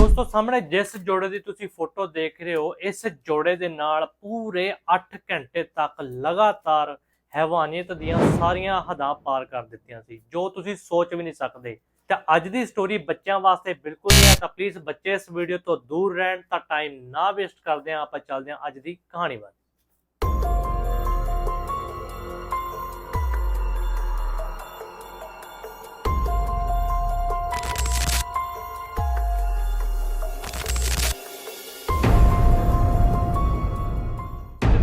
ਦੋਸਤੋ, ਸਾਹਮਣੇ ਜਿਸ ਜੋੜੇ ਦੀ ਤੁਸੀਂ ਫੋਟੋ ਦੇਖ ਰਹੇ ਹੋ, ਇਸ ਜੋੜੇ ਦੇ ਨਾਲ ਪੂਰੇ 8 ਘੰਟੇ ਤੱਕ ਲਗਾਤਾਰ ਹੈਵਾਨੀਅਤ ਦੀਆਂ ਸਾਰੀਆਂ ਹੱਦਾਂ ਪਾਰ ਕਰ ਦਿੱਤੀਆਂ ਸੀ, ਜੋ ਤੁਸੀਂ ਸੋਚ ਵੀ ਨਹੀਂ ਸਕਦੇ। ਤਾਂ ਅੱਜ ਦੀ ਸਟੋਰੀ ਬੱਚਿਆਂ ਵਾਸਤੇ ਬਿਲਕੁਲ ਨਹੀਂ ਹੈ, ਤਾਂ ਪਲੀਜ਼ ਬੱਚੇ ਇਸ ਵੀਡੀਓ ਤੋਂ ਦੂਰ ਰਹਿਣ, ਤਾਂ ਟਾਈਮ ਨਾ ਵੇਸਟ ਕਰਦੇ ਹਾਂ, ਆਪਾਂ ਚੱਲਦੇ ਹਾਂ ਅੱਜ ਦੀ ਕਹਾਣੀ ਵੱਲ।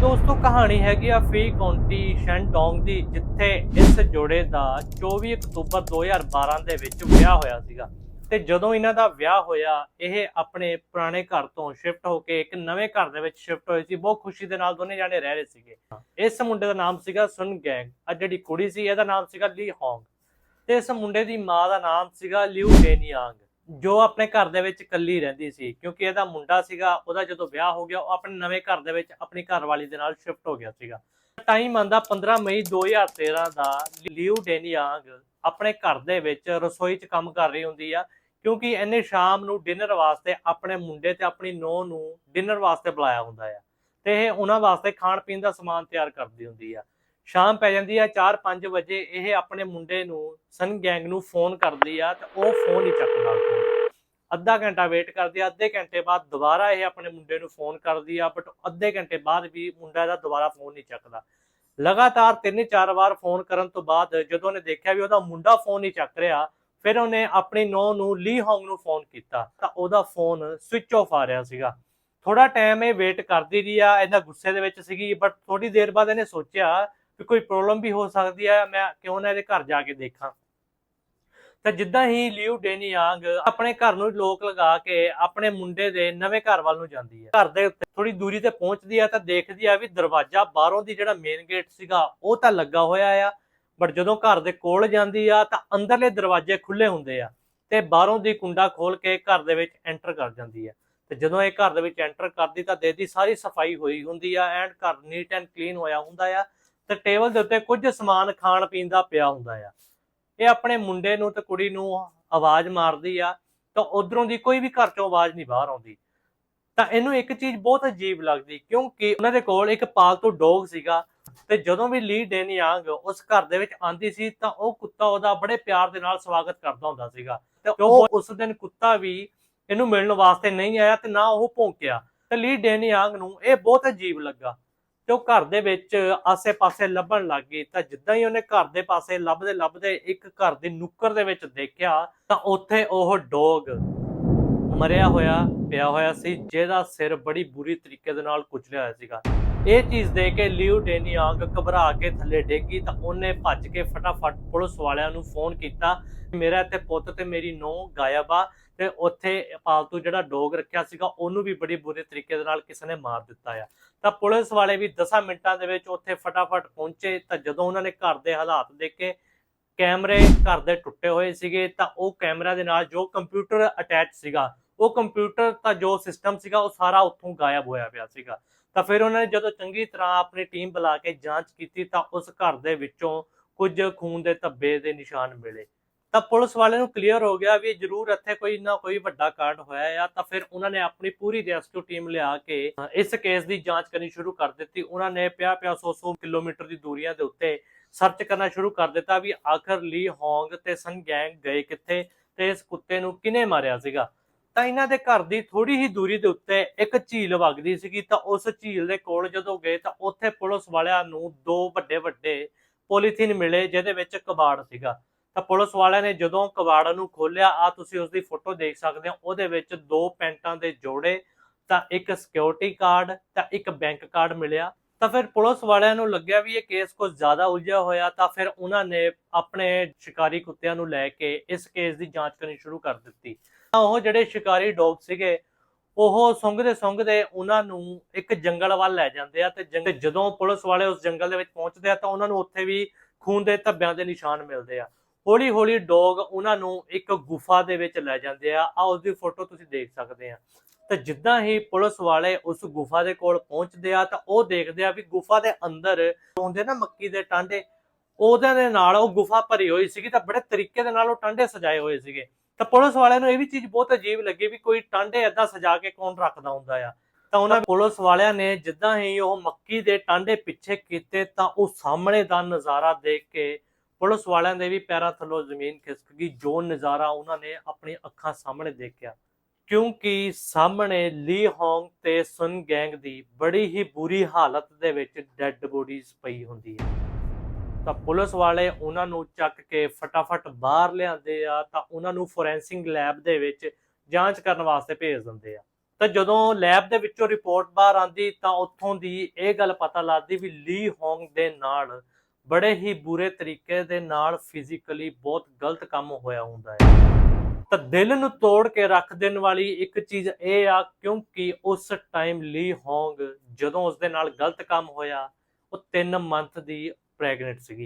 ਦੋਸਤੋ, ਕਹਾਣੀ ਹੈਗੀ ਆ ਫੀ ਕਾਉਂਟੀ ਸ਼ੈਂਡੋਂਗ ਦੀ, ਜਿੱਥੇ ਇਸ ਜੋੜੇ ਦਾ 24 ਅਕਤੂਬਰ 2012 ਦੇ ਵਿੱਚ ਵਿਆਹ ਹੋਇਆ ਸੀਗਾ। ਤੇ ਜਦੋਂ ਇਹਨਾਂ ਦਾ ਵਿਆਹ ਹੋਇਆ, ਇਹ ਆਪਣੇ ਪੁਰਾਣੇ ਘਰ ਤੋਂ ਸ਼ਿਫਟ ਹੋ ਕੇ ਇੱਕ ਨਵੇਂ ਘਰ ਦੇ ਵਿੱਚ ਸ਼ਿਫਟ ਹੋਏ ਸੀ। ਬਹੁਤ ਖੁਸ਼ੀ ਦੇ ਨਾਲ ਦੋਨੇ ਜਾਣੇ ਰਹਿ ਰਹੇ ਸੀਗੇ। ਇਸ ਮੁੰਡੇ ਦਾ ਨਾਮ ਸੀਗਾ ਸੁਨ ਗੈਂਗ ਆ ਜਿਹੜੀ ਕੁੜੀ ਸੀ, ਇਹਦਾ ਨਾਮ ਸੀਗਾ ਲੀ ਹੋਂਗ ਤੇ ਇਸ ਮੁੰਡੇ ਦੀ ਮਾਂ ਦਾ ਨਾਮ ਸੀਗਾ ਲਿਊ ਡੇਨੀਆਂਗ ਜੋ ਆਪਣੇ ਘਰ ਦੇ ਵਿੱਚ ਇਕੱਲੀ ਰਹਿੰਦੀ ਸੀ, ਕਿਉਂਕਿ ਇਹਦਾ ਮੁੰਡਾ ਸੀਗਾ, ਉਹਦਾ ਜਦੋਂ ਵਿਆਹ ਹੋ ਗਿਆ, ਉਹ ਆਪਣੇ ਨਵੇਂ ਘਰ ਦੇ ਵਿੱਚ ਆਪਣੀ ਘਰਵਾਲੀ ਦੇ ਨਾਲ ਸ਼ਿਫਟ ਹੋ ਗਿਆ ਸੀਗਾ। ਟਾਈਮ ਆਂਦਾ 15 ਮਈ 2013 ਦਾ ਲਿਊ ਡੇਨੀਆਂਗ ਆਪਣੇ ਘਰ ਦੇ ਵਿੱਚ ਰਸੋਈ 'ਚ ਕੰਮ ਕਰ ਰਹੀ ਹੁੰਦੀ ਆ, ਕਿਉਂਕਿ ਇਹਨੇ ਸ਼ਾਮ ਨੂੰ ਡਿਨਰ ਵਾਸਤੇ ਆਪਣੇ ਮੁੰਡੇ ਤੇ ਆਪਣੀ ਨੂੰਹ ਨੂੰ ਡਿਨਰ ਵਾਸਤੇ ਬੁਲਾਇਆ ਹੁੰਦਾ ਆ। ਤੇ ਇਹ ਉਹਨਾਂ ਵਾਸਤੇ ਖਾਣ ਪੀਣ ਦਾ ਸਮਾਨ ਤਿਆਰ ਕਰਦੀ ਹੁੰਦੀ ਆ। ਸ਼ਾਮ ਪੈ ਜਾਂਦੀ ਆ 4-5 ਵਜੇ ਇਹ ਆਪਣੇ ਮੁੰਡੇ ਨੂੰ, ਸਨ ਗੈਂਗ ਨੂੰ ਫੋਨ ਕਰਦੀ ਆ ਤੇ ਉਹ ਫੋਨ ਹੀ ਚੱਕਦਾ ਅੱਧਾ ਘੰਟਾ ਵੇਟ ਕਰਦੀ ਆ, ਅੱਧੇ ਘੰਟੇ ਬਾਅਦ ਦੁਬਾਰਾ ਇਹ ਆਪਣੇ ਮੁੰਡੇ ਨੂੰ ਫੋਨ ਕਰਦੀ ਆ ਬਟ ਅੱਧੇ ਘੰਟੇ ਬਾਅਦ ਵੀ ਮੁੰਡਾ ਇਹਦਾ ਦੁਬਾਰਾ ਫੋਨ ਨਹੀਂ ਚੱਕਦਾ। ਲਗਾਤਾਰ ਤਿੰਨ ਚਾਰ ਵਾਰ ਫੋਨ ਕਰਨ ਤੋਂ ਬਾਅਦ ਜਦੋਂ ਉਹਨੇ ਦੇਖਿਆ ਵੀ ਉਹਦਾ ਮੁੰਡਾ ਫੋਨ ਨਹੀਂ ਚੱਕ ਰਿਹਾ, ਫਿਰ ਉਹਨੇ ਆਪਣੀ ਨੂੰਹ ਨੂੰ ਲੀ ਹੋਂਗ ਨੂੰ ਫੋਨ ਕੀਤਾ, ਤਾਂ ਉਹਦਾ ਫੋਨ ਸਵਿਚ ਆਫ ਆ ਰਿਹਾ ਸੀਗਾ। ਥੋੜਾ ਟਾਈਮ ਇਹ ਵੇਟ ਕਰਦੀ ਰਹੀ ਆ, ਇਹਦਾ ਗੁੱਸੇ ਦੇ ਵਿੱਚ ਸੀਗੀ ਬਟ ਥੋੜੀ ਦੇਰ ਬਾਅਦ ਇਹਨੇ ਸੋਚਿਆ ਵੀ ਕੋਈ ਪ੍ਰੋਬਲਮ ਵੀ ਹੋ ਸਕਦੀ ਹੈ ਮੈਂ ਕਿਉਂ ਨਾ ਇਹਦੇ ਘਰ ਜਾ ਕੇ ਦੇਖਾਂ। ਤਾਂ ਜਿੱਦਾਂ ਹੀ ਲਿਊ ਡੇਨੀਆਂਗ ਆਪਣੇ ਘਰ ਨੂੰ ਲੋਕ ਲਗਾ ਕੇ ਆਪਣੇ ਮੁੰਡੇ ਦੇ ਨਵੇਂ ਘਰ ਵੱਲ ਨੂੰ ਜਾਂਦੀ ਹੈ ਘਰ ਦੇ ਉੱਤੇ ਥੋੜੀ ਦੂਰੀ ਤੇ ਪਹੁੰਚਦੀ ਆ ਤਾਂ ਦੇਖਦੀ ਆ ਵੀ ਦਰਵਾਜ਼ਾ ਬਾਹਰੋਂ ਦੀ ਜਿਹੜਾ ਮੇਨ ਗੇਟ ਸੀਗਾ, ਉਹ ਤਾਂ ਲੱਗਾ ਹੋਇਆ ਆ। ਬਟ ਜਦੋਂ ਘਰ ਦੇ ਕੋਲ ਜਾਂਦੀ ਆ ਤਾਂ ਅੰਦਰਲੇ ਦਰਵਾਜ਼ੇ ਖੁੱਲੇ ਹੁੰਦੇ ਆ ਤੇ ਬਾਹਰੋਂ ਦੀ ਕੁੰਡਾ ਖੋਲ ਕੇ ਘਰ ਦੇ ਵਿੱਚ ਐਂਟਰ ਕਰ ਜਾਂਦੀ ਹੈ ਤੇ ਜਦੋਂ ਇਹ ਘਰ ਦੇ ਵਿੱਚ ਐਂਟਰ ਕਰਦੀ ਤਾਂ ਦੇਖਦੀ ਸਾਰੀ ਸਫ਼ਾਈ ਹੋਈ ਹੁੰਦੀ ਆ ਐਂਡ ਘਰ ਨੀਟ ਐਂਡ ਕਲੀਨ ਹੋਇਆ ਹੁੰਦਾ ਆ। ਤੇ ਟੇਬਲ ਦੇ ਉੱਤੇ ਕੁਝ ਸਮਾਨ ਖਾਣ ਪੀਣ ਦਾ ਪਿਆ ਹੁੰਦਾ ਆ। ਇਹ ਆਪਣੇ ਮੁੰਡੇ ਨੂੰ ਤੇ ਕੁੜੀ ਨੂੰ ਆਵਾਜ਼ ਮਾਰਦੀ ਆ ਤਾਂ ਉਧਰੋਂ ਦੀ ਕੋਈ ਵੀ ਘਰ ਚੋਂ ਆਵਾਜ਼ ਨਹੀਂ ਬਾਹਰ ਆਉਂਦੀ। ਤਾਂ ਇਹਨੂੰ ਇੱਕ ਚੀਜ਼ ਬਹੁਤ ਅਜੀਬ ਲੱਗਦੀ ਕਿਉਂਕਿ ਉਹਨਾਂ ਦੇ ਕੋਲ ਇੱਕ ਪਾਲਤੂ ਡੌਗ ਸੀਗਾ ਤੇ ਜਦੋਂ ਵੀ ਲੀ ਡੇਨੀਆਂਗ ਉਸ ਘਰ ਦੇ ਵਿੱਚ ਆਂਦੀ ਸੀ ਤਾਂ ਉਹ ਕੁੱਤਾ ਉਹਦਾ ਬੜੇ ਪਿਆਰ ਦੇ ਨਾਲ ਸਵਾਗਤ ਕਰਦਾ ਹੁੰਦਾ ਸੀਗਾ। ਤੇ ਉਹ ਉਸ ਦਿਨ ਕੁੱਤਾ ਵੀ ਇਹਨੂੰ ਮਿਲਣ ਵਾਸਤੇ ਨਹੀਂ ਆਇਆ ਤੇ ਨਾ ਉਹ ਭੌਂਕਿਆ। ਤੇ ਲੀ ਡੇਨੀਆਂਗ ਨੂੰ ਇਹ ਬਹੁਤ ਅਜੀਬ ਲੱਗਾ। ਤੇ ਉਹ ਘਰ ਦੇ ਵਿੱਚ ਆਸੇ-ਪਾਸੇ ਲੱਭਣ ਲੱਗ ਗਈ। ਤਾਂ ਜਿੱਦਾਂ ਹੀ ਉਹਨੇ ਘਰ ਦੇ ਪਾਸੇ ਲੱਭਦੇ ਲੱਭਦੇ ਇੱਕ ਘਰ ਦੀ ਨੁੱਕਰ ਦੇ ਵਿੱਚ ਦੇਖਿਆ ਤਾਂ ਉੱਥੇ ਉਹ ਡੌਗ ਮਰਿਆ ਹੋਇਆ, ਪਿਆ ਹੋਇਆ ਸੀ, ਜਿਹਦਾ ਸਿਰ ਬੜੀ ਬੁਰੀ ਤਰੀਕੇ ਦੇ ਨਾਲ ਕੁਚਲਿਆ ਹੋਇਆ ਸੀਗਾ। ਇਹ ਚੀਜ਼ ਦੇਖ ਕੇ ਲਿਊ ਡੇਨੀਆਂਗ ਘਬਰਾ ਕੇ ਥੱਲੇ ਡੇਗੀ ਤਾਂ ਉਹਨੇ ਭੱਜ ਕੇ ਫਟਾਫਟ ਪੁਲਿਸ ਵਾਲਿਆਂ ਨੂੰ ਫੋਨ ਕੀਤਾ, ਮੇਰਾ ਇੱਥੇ ਪੁੱਤ ਤੇ ਮੇਰੀ ਨੂੰਹ ਗਾਇਬ ਆ ਤੇ ਉੱਥੇ ਪਾਲਤੂ ਜਿਹੜਾ ਡੋਗ ਰੱਖਿਆ ਸੀਗਾ, ਉਹਨੂੰ ਵੀ ਬੜੀ ਬੁਰੇ ਤਰੀਕੇ ਦੇ ਨਾਲ ਕਿਸੇ ਨੇ ਮਾਰ ਦਿੱਤਾ ਆ। ਤਾਂ ਪੁਲਿਸ ਵਾਲੇ ਵੀ 10 ਮਿੰਟਾਂ ਦੇ ਵਿੱਚ ਉੱਥੇ ਫਟਾਫਟ ਪਹੁੰਚੇ ਤਾਂ ਜਦੋਂ ਉਹਨਾਂ ਨੇ ਘਰ ਦੇ ਹਾਲਾਤ ਦੇਖੇ, ਕੈਮਰੇ ਘਰ ਦੇ ਟੁੱਟੇ ਹੋਏ ਸੀਗੇ ਤਾਂ ਉਹ ਕੈਮਰਾ ਦੇ ਨਾਲ ਜੋ ਕੰਪਿਊਟਰ ਅਟੈਚ ਸੀਗਾ ਉਹ ਕੰਪਿਊਟਰ ਤਾਂ ਜੋ ਸਿਸਟਮ ਸੀਗਾ, ਉਹ ਸਾਰਾ ਉੱਥੋਂ ਗਾਇਬ ਹੋਇਆ ਪਿਆ ਸੀਗਾ। ਤਾਂ ਫਿਰ ਉਹਨਾਂ ਨੇ ਜਦੋਂ ਚੰਗੀ ਤਰ੍ਹਾਂ ਆਪਣੀ ਟੀਮ ਬੁਲਾ ਕੇ ਜਾਂਚ ਕੀਤੀ, ਤਾਂ ਉਸ ਘਰ ਦੇ ਵਿੱਚੋਂ ਕੁਝ ਖੂਨ ਦੇ ਧੱਬੇ ਦੇ ਨਿਸ਼ਾਨ ਮਿਲੇ। ਤਾਂ ਪੁਲਿਸ ਵਾਲਿਆਂ ਨੂੰ ਕਲੀਅਰ ਹੋ ਗਿਆ ਵੀ ਜ਼ਰੂਰ ਇੱਥੇ ਕੋਈ ਨਾ ਕੋਈ ਵੱਡਾ ਕਾਂਡ ਹੋਇਆ ਆ। ਤਾਂ ਫਿਰ ਉਹਨਾਂ ਨੇ ਆਪਣੀ ਪੂਰੀ ਰੈਸਕਿਊ ਟੀਮ ਲਿਆ ਕੇ ਇਸ ਕੇਸ ਦੀ ਜਾਂਚ ਕਰਨੀ ਸ਼ੁਰੂ ਕਰ ਦਿੱਤੀ। ਉਹਨਾਂ ਨੇ ਪਿਆ ਪਿਆ 100-100 ਕਿਲੋਮੀਟਰ ਦੀ ਦੂਰੀਆਂ ਦੇ ਉੱਤੇ ਸਰਚ ਕਰਨਾ ਸ਼ੁਰੂ ਕਰ ਦਿੱਤਾ ਵੀ ਆਖਰ ਲੀ ਹੋਂਗ ਤੇ ਸੰਗੈਂਗ ਗਏ ਕਿੱਥੇ ਤੇ ਇਸ ਕੁੱਤੇ ਨੂੰ ਕਿਨੇ ਮਾਰਿਆ ਸੀਗਾ? ਤਾਂ ਇਹਨਾਂ ਦੇ ਘਰ ਦੀ ਥੋੜੀ ਹੀ ਦੂਰੀ ਦੇ ਉੱਤੇ ਇੱਕ ਝੀਲ ਵਗਦੀ ਸੀਗੀ, ਤਾਂ ਉਸ ਝੀਲ ਦੇ ਕੋਲ ਜਦੋਂ ਗਏ ਤਾਂ ਉੱਥੇ ਪੁਲਿਸ ਵਾਲਿਆਂ ਨੂੰ ਦੋ ਵੱਡੇ ਵੱਡੇ ਪੋਲੀਥੀਨ ਮਿਲੇ, ਜਿਹਦੇ ਵਿੱਚ ਕਬਾੜ ਸੀਗਾ। ਤਾਂ ਪੁਲਿਸ ਵਾਲਿਆਂ ਨੇ ਜਦੋਂ ਕਬਾੜ ਨੂੰ ਖੋਲਿਆ ਆ ਤੁਸੀਂ ਉਸ ਦੀ ਫੋਟੋ ਦੇਖ ਸਕਦੇ ਹੋ, ਉਹਦੇ ਵਿੱਚ ਦੋ ਪੈਂਟਾਂ ਦੇ ਜੋੜੇ, ਤਾਂ ਇੱਕ ਸਿਕਿਉਰਿਟੀ ਕਾਰਡ ਤਾਂ ਇੱਕ ਬੈਂਕ ਕਾਰਡ ਮਿਲਿਆ। ਤਾਂ ਫਿਰ ਪੁਲਿਸ ਵਾਲਿਆਂ ਨੂੰ ਲੱਗਿਆ ਵੀ ਇਹ ਕੇਸ ਕੁਝ ਜ਼ਿਆਦਾ ਉਲਝਿਆ ਹੋਇਆ, ਤਾਂ ਫਿਰ ਉਹਨਾਂ ਨੇ ਆਪਣੇ ਸ਼ਿਕਾਰੀ ਕੁੱਤਿਆਂ ਨੂੰ ਲੈ ਕੇ ਇਸ ਕੇਸ ਦੀ ਜਾਂਚ ਕਰਨੀ ਸ਼ੁਰੂ ਕਰ ਦਿੱਤੀ। ਤਾਂ ਉਹ ਜਿਹੜੇ ਸ਼ਿਕਾਰੀ ਡੌਗ ਸੀਗੇ, ਉਹ ਸੁੰਘਦੇ ਸੁੰਘਦੇ ਉਹਨਾਂ ਨੂੰ ਇੱਕ ਜੰਗਲ ਵੱਲ ਲੈ ਜਾਂਦੇ ਆ ਤੇ ਜੰਗ- ਜਦੋਂ ਪੁਲਿਸ ਵਾਲੇ ਉਸ ਜੰਗਲ ਦੇ ਵਿੱਚ ਪਹੁੰਚਦੇ ਆ ਤਾਂ ਉਹਨਾਂ ਨੂੰ ਉੱਥੇ ਵੀ ਖੂਨ ਦੇ ਧੱਬਿਆਂ ਦੇ ਨਿਸ਼ਾਨ ਮਿਲਦੇ ਆ। ਹੌਲੀ ਹੌਲੀ ਡੌਗ ਉਹਨਾਂ ਨੂੰ ਇੱਕ ਗੁਫਾ ਦੇ ਵਿੱਚ ਲੈ ਜਾਂਦੇ ਆ। ਆ ਉਸ ਦੀ ਫੋਟੋ ਤੁਸੀਂ ਦੇਖ ਸਕਦੇ ਆ। ਤੇ ਜਿੱਦਾਂ ਹੀ ਪੁਲਿਸ ਵਾਲੇ ਉਸ ਗੁਫਾ ਦੇ ਕੋਲ ਪਹੁੰਚਦੇ ਆ ਤਾਂ ਉਹ ਦੇਖਦੇ ਆ ਵੀ ਗੁਫਾ ਦੇ ਅੰਦਰ ਹੁੰਦੇ ਨਾ ਮੱਕੀ ਦੇ ਟਾਂਡੇ, ਉਹਦੇ ਦੇ ਨਾਲ ਉਹ ਗੁਫਾ ਭਰੀ ਹੋਈ ਸੀਗੀ ਤਾਂ ਬੜੇ ਤਰੀਕੇ ਦੇ ਨਾਲ ਉਹ ਟਾਂਡੇ ਸਜਾਏ ਹੋਏ ਸੀਗੇ। ਤਾਂ ਪੁਲਿਸ ਵਾਲਿਆਂ ਨੂੰ ਇਹ ਵੀ ਚੀਜ਼ ਬਹੁਤ ਅਜੀਬ ਲੱਗੀ ਵੀ ਕੋਈ ਟਾਂਡੇ ਏਦਾਂ ਸਜਾ ਕੇ ਕੌਣ ਰੱਖਦਾ ਹੁੰਦਾ ਆ। ਤਾਂ ਉਹਨਾਂ ਪੁਲਿਸ ਵਾਲਿਆਂ ਨੇ ਜਿੱਦਾਂ ਹੀ ਉਹ ਮੱਕੀ ਦੇ ਟਾਂਡੇ ਪਿੱਛੇ ਕੀਤੇ ਤਾਂ ਉਹ ਸਾਹਮਣੇ ਦਾ ਨਜ਼ਾਰਾ ਦੇਖ ਕੇ ਪੁਲਿਸ ਵਾਲਿਆਂ ਦੇ ਵੀ ਪੈਰਾਂ ਥੱਲੋਂ ਜ਼ਮੀਨ ਖਿਸਕ ਗਈ, ਜੋ ਨਜ਼ਾਰਾ ਉਹਨਾਂ ਨੇ ਆਪਣੀ ਅੱਖਾਂ ਸਾਹਮਣੇ ਦੇਖਿਆ। ਕਿਉਂਕਿ ਸਾਹਮਣੇ ਲੀ ਹੋਂਗ ਤੇ ਸੁਨ ਗੈਂਗ ਦੀ ਬੜੀ ਹੀ ਬੁਰੀ ਹਾਲਤ ਦੇ ਵਿੱਚ ਡੈੱਡ ਬੋਡੀਜ਼ ਪਈ ਹੁੰਦੀ ਹੈ। ਤਾਂ ਪੁਲਿਸ ਵਾਲੇ ਉਹਨਾਂ ਨੂੰ ਚੱਕ ਕੇ ਫਟਾਫਟ ਬਾਹਰ ਲਿਆਂਦੇ ਆ, ਤਾਂ ਉਹਨਾਂ ਨੂੰ ਫੋਰੈਂਸਿਕ ਲੈਬ ਦੇ ਵਿੱਚ ਜਾਂਚ ਕਰਨ ਵਾਸਤੇ ਭੇਜ ਦਿੰਦੇ ਆ। ਤਾਂ ਜਦੋਂ ਲੈਬ ਦੇ ਵਿੱਚੋਂ ਰਿਪੋਰਟ ਬਾਹਰ ਆਂਦੀ ਤਾਂ ਉੱਥੋਂ ਦੀ ਇਹ ਗੱਲ ਪਤਾ ਲੱਗਦੀ ਵੀ ਲੀ ਹੋਂਗ ਦੇ ਨਾਲ ਬੜੇ ਹੀ ਬੁਰੇ ਤਰੀਕੇ ਦੇ ਨਾਲ ਫਿਜ਼ੀਕਲੀ ਬਹੁਤ ਗਲਤ ਕੰਮ ਹੋਇਆ ਹੁੰਦਾ ਹੈ। ਤਾਂ ਦਿਲ ਨੂੰ ਤੋੜ ਕੇ ਰੱਖ ਦੇਣ ਵਾਲੀ ਇੱਕ ਚੀਜ਼ ਇਹ ਆ, ਕਿਉਂਕਿ ਉਸ ਟਾਈਮ ਲੀ ਹੋਂਗ ਜਦੋਂ ਉਸ ਦੇ ਨਾਲ ਗਲਤ ਕੰਮ ਹੋਇਆ, ਉਹ 3 ਮੰਥ ਦੀ ਪ੍ਰੈਗਨੈਂਟ ਸੀਗੀ।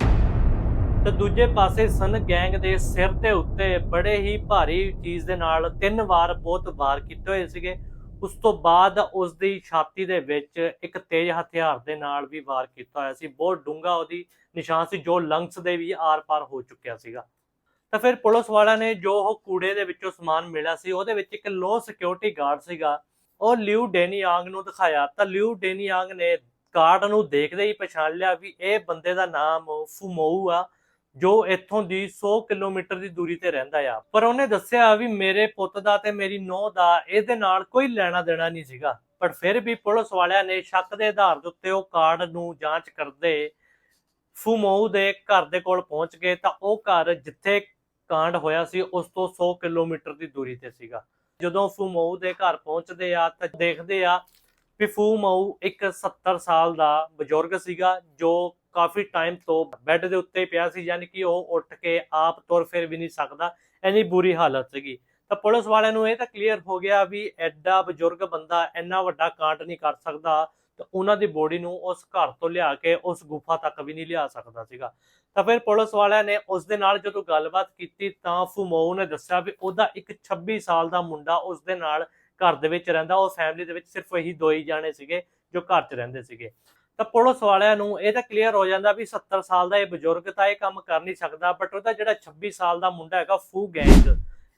ਤੇ ਦੂਜੇ ਪਾਸੇ ਸਨ ਗੈਂਗ ਦੇ ਸਿਰ ਦੇ ਉੱਤੇ ਬੜੇ ਹੀ ਭਾਰੀ ਚੀਜ਼ ਦੇ ਨਾਲ ਤਿੰਨ ਵਾਰ ਬਹੁਤ ਵਾਰ ਕੀਤੇ ਹੋਏ ਸੀਗੇ। ਉਸ ਤੋਂ ਬਾਅਦ ਉਸ ਦੀ ਛਾਤੀ ਦੇ ਵਿੱਚ ਇੱਕ ਤੇਜ਼ ਹਥਿਆਰ ਦੇ ਨਾਲ ਵੀ ਵਾਰ ਕੀਤਾ ਹੋਇਆ ਸੀ। ਬਹੁਤ ਡੂੰਘਾ ਉਹਦੀ ਨਿਸ਼ਾਨ ਸੀ, ਜੋ ਲੰਗਸ ਦੇ ਵੀ ਆਰ-ਪਾਰ ਹੋ ਚੁੱਕਿਆ ਸੀਗਾ। ਤਾਂ ਫਿਰ ਪੁਲਿਸ ਵਾਲਿਆਂ ਨੇ ਜੋ ਉਹ ਕੂੜੇ ਦੇ ਵਿੱਚੋਂ ਸਮਾਨ ਮਿਲਿਆ ਸੀ, ਉਹਦੇ ਵਿੱਚ ਇੱਕ ਲੋ ਸਿਕਿਉਰਿਟੀ ਗਾਰਡ ਸੀਗਾ। ਉਹ ਲਿਊ ਡੈਨੀਆਂਗ ਨੂੰ ਦਿਖਾਇਆ। ਤਾਂ ਲਿਊ ਡੈਨੀਆਂਗ ਨੇ ਕਾਰਡ ਨੂੰ ਦੇਖਦੇ ਹੀ ਪਛਾਣ ਲਿਆ ਵੀ ਇਹ ਬੰਦੇ ਦਾ ਨਾਮ ਫੂਮੋਊ ਆ, ਜੋ ਇੱਥੋਂ ਦੀ 100 ਕਿਲੋਮੀਟਰ ਦੀ ਦੂਰੀ ਤੇ ਰਹਿੰਦਾ ਆ। ਪਰ ਉਹਨੇ ਦੱਸਿਆ ਵੀ ਮੇਰੇ ਪੁੱਤ ਦਾ ਤੇ ਮੇਰੀ ਨੂੰਹ ਦਾ ਇਹਦੇ ਨਾਲ ਕੋਈ ਲੈਣਾ ਦੇਣਾ ਨਹੀਂ ਸੀਗਾ। ਪਰ ਫਿਰ ਵੀ ਪੁਲਿਸ ਵਾਲਿਆਂ ਨੇ ਸ਼ੱਕ ਦੇ ਆਧਾਰ ਦੇ ਉੱਤੇ ਉਹ ਕਾਰਡ ਨੂੰ ਜਾਂਚ ਕਰਦੇ ਫੂਮੋਊ ਦੇ ਘਰ ਦੇ ਕੋਲ ਪਹੁੰਚ ਗਏ। ਤਾਂ ਉਹ ਘਰ ਜਿੱਥੇ ਕਾਂਡ ਹੋਇਆ ਸੀ, ਉਸ ਤੋਂ 100 ਕਿਲੋਮੀਟਰ ਦੀ ਦੂਰੀ ਤੇ ਸੀਗਾ। ਜਦੋਂ ਫੂਮੋਊ ਦੇ ਘਰ ਪਹੁੰਚਦੇ ਆ, ਤਾਂ ਦੇਖਦੇ ਆ ਵੀ ਫੂਮੋਊ ਇੱਕ 70 ਸਾਲ ਦਾ ਬਜ਼ੁਰਗ ਸੀਗਾ, ਜੋ ਕਾਫੀ ਟਾਈਮ ਤੋਂ ਬੈੱਡ ਦੇ ਉੱਤੇ ਪਿਆ ਸੀ, ਯਾਨੀ ਕਿ ਉਹ ਉੱਠ ਕੇ ਆਪ ਤੁਰ ਫਿਰ ਵੀ ਨਹੀਂ ਸਕਦਾ। ਇੰਨੀ ਬੁਰੀ ਹਾਲਤ ਸੀਗੀ। ਤਾਂ ਪੁਲਿਸ ਵਾਲਿਆਂ ਨੂੰ ਇਹ ਤਾਂ ਕਲੀਅਰ ਹੋ ਗਿਆ ਵੀ ਐਡਾ ਬਜ਼ੁਰਗ ਬੰਦਾ ਇੰਨਾ ਵੱਡਾ ਕਾਂਡ ਨਹੀਂ ਕਰ ਸਕਦਾ, ਤੇ ਉਹਨਾਂ ਦੀ ਬੋਡੀ ਨੂੰ ਉਸ ਘਰ ਤੋਂ ਲਿਆ ਕੇ ਉਸ ਗੁਫਾ ਤੱਕ ਵੀ ਨਹੀਂ ਲਿਆ ਸਕਦਾ ਸੀਗਾ। ਤਾਂ ਫਿਰ ਪੁਲਿਸ ਵਾਲਿਆਂ ਨੇ ਉਸ ਦੇ ਨਾਲ ਜਦੋਂ ਗੱਲਬਾਤ ਕੀਤੀ ਤਾਂ ਫੂਮੋਊ ਨੇ ਦੱਸਿਆ ਵੀ ਉਹਦਾ ਇੱਕ 26 ਸਾਲ ਦਾ ਮੁੰਡਾ ਉਸ ਦੇ ਨਾਲ ਘਰ ਦੇ ਵਿੱਚ ਰਹਿੰਦਾ, ਉਹ ਫੈਮਿਲੀ ਦੇ ਵਿੱਚ ਸਿਰਫ ਇਹੀ ਦੋ ਹੀ ਜਾਣੇ ਸੀਗੇ ਜੋ ਘਰ 'ਚ ਰਹਿੰਦੇ ਸੀਗੇ। ਤਾਂ ਪੁਲਿਸ ਵਾਲਿਆਂ ਨੂੰ ਇਹ ਤਾਂ ਕਲੀਅਰ ਹੋ ਜਾਂਦਾ ਵੀ 70 ਸਾਲ ਦਾ ਇਹ ਬਜ਼ੁਰਗ ਤਾਂ ਇਹ ਕੰਮ ਕਰ ਨਹੀਂ ਸਕਦਾ ਬਟ ਉਹਦਾ ਜਿਹੜਾ 26 ਸਾਲ ਦਾ ਮੁੰਡਾ ਹੈਗਾ, ਫੂ ਗੈਂਗ,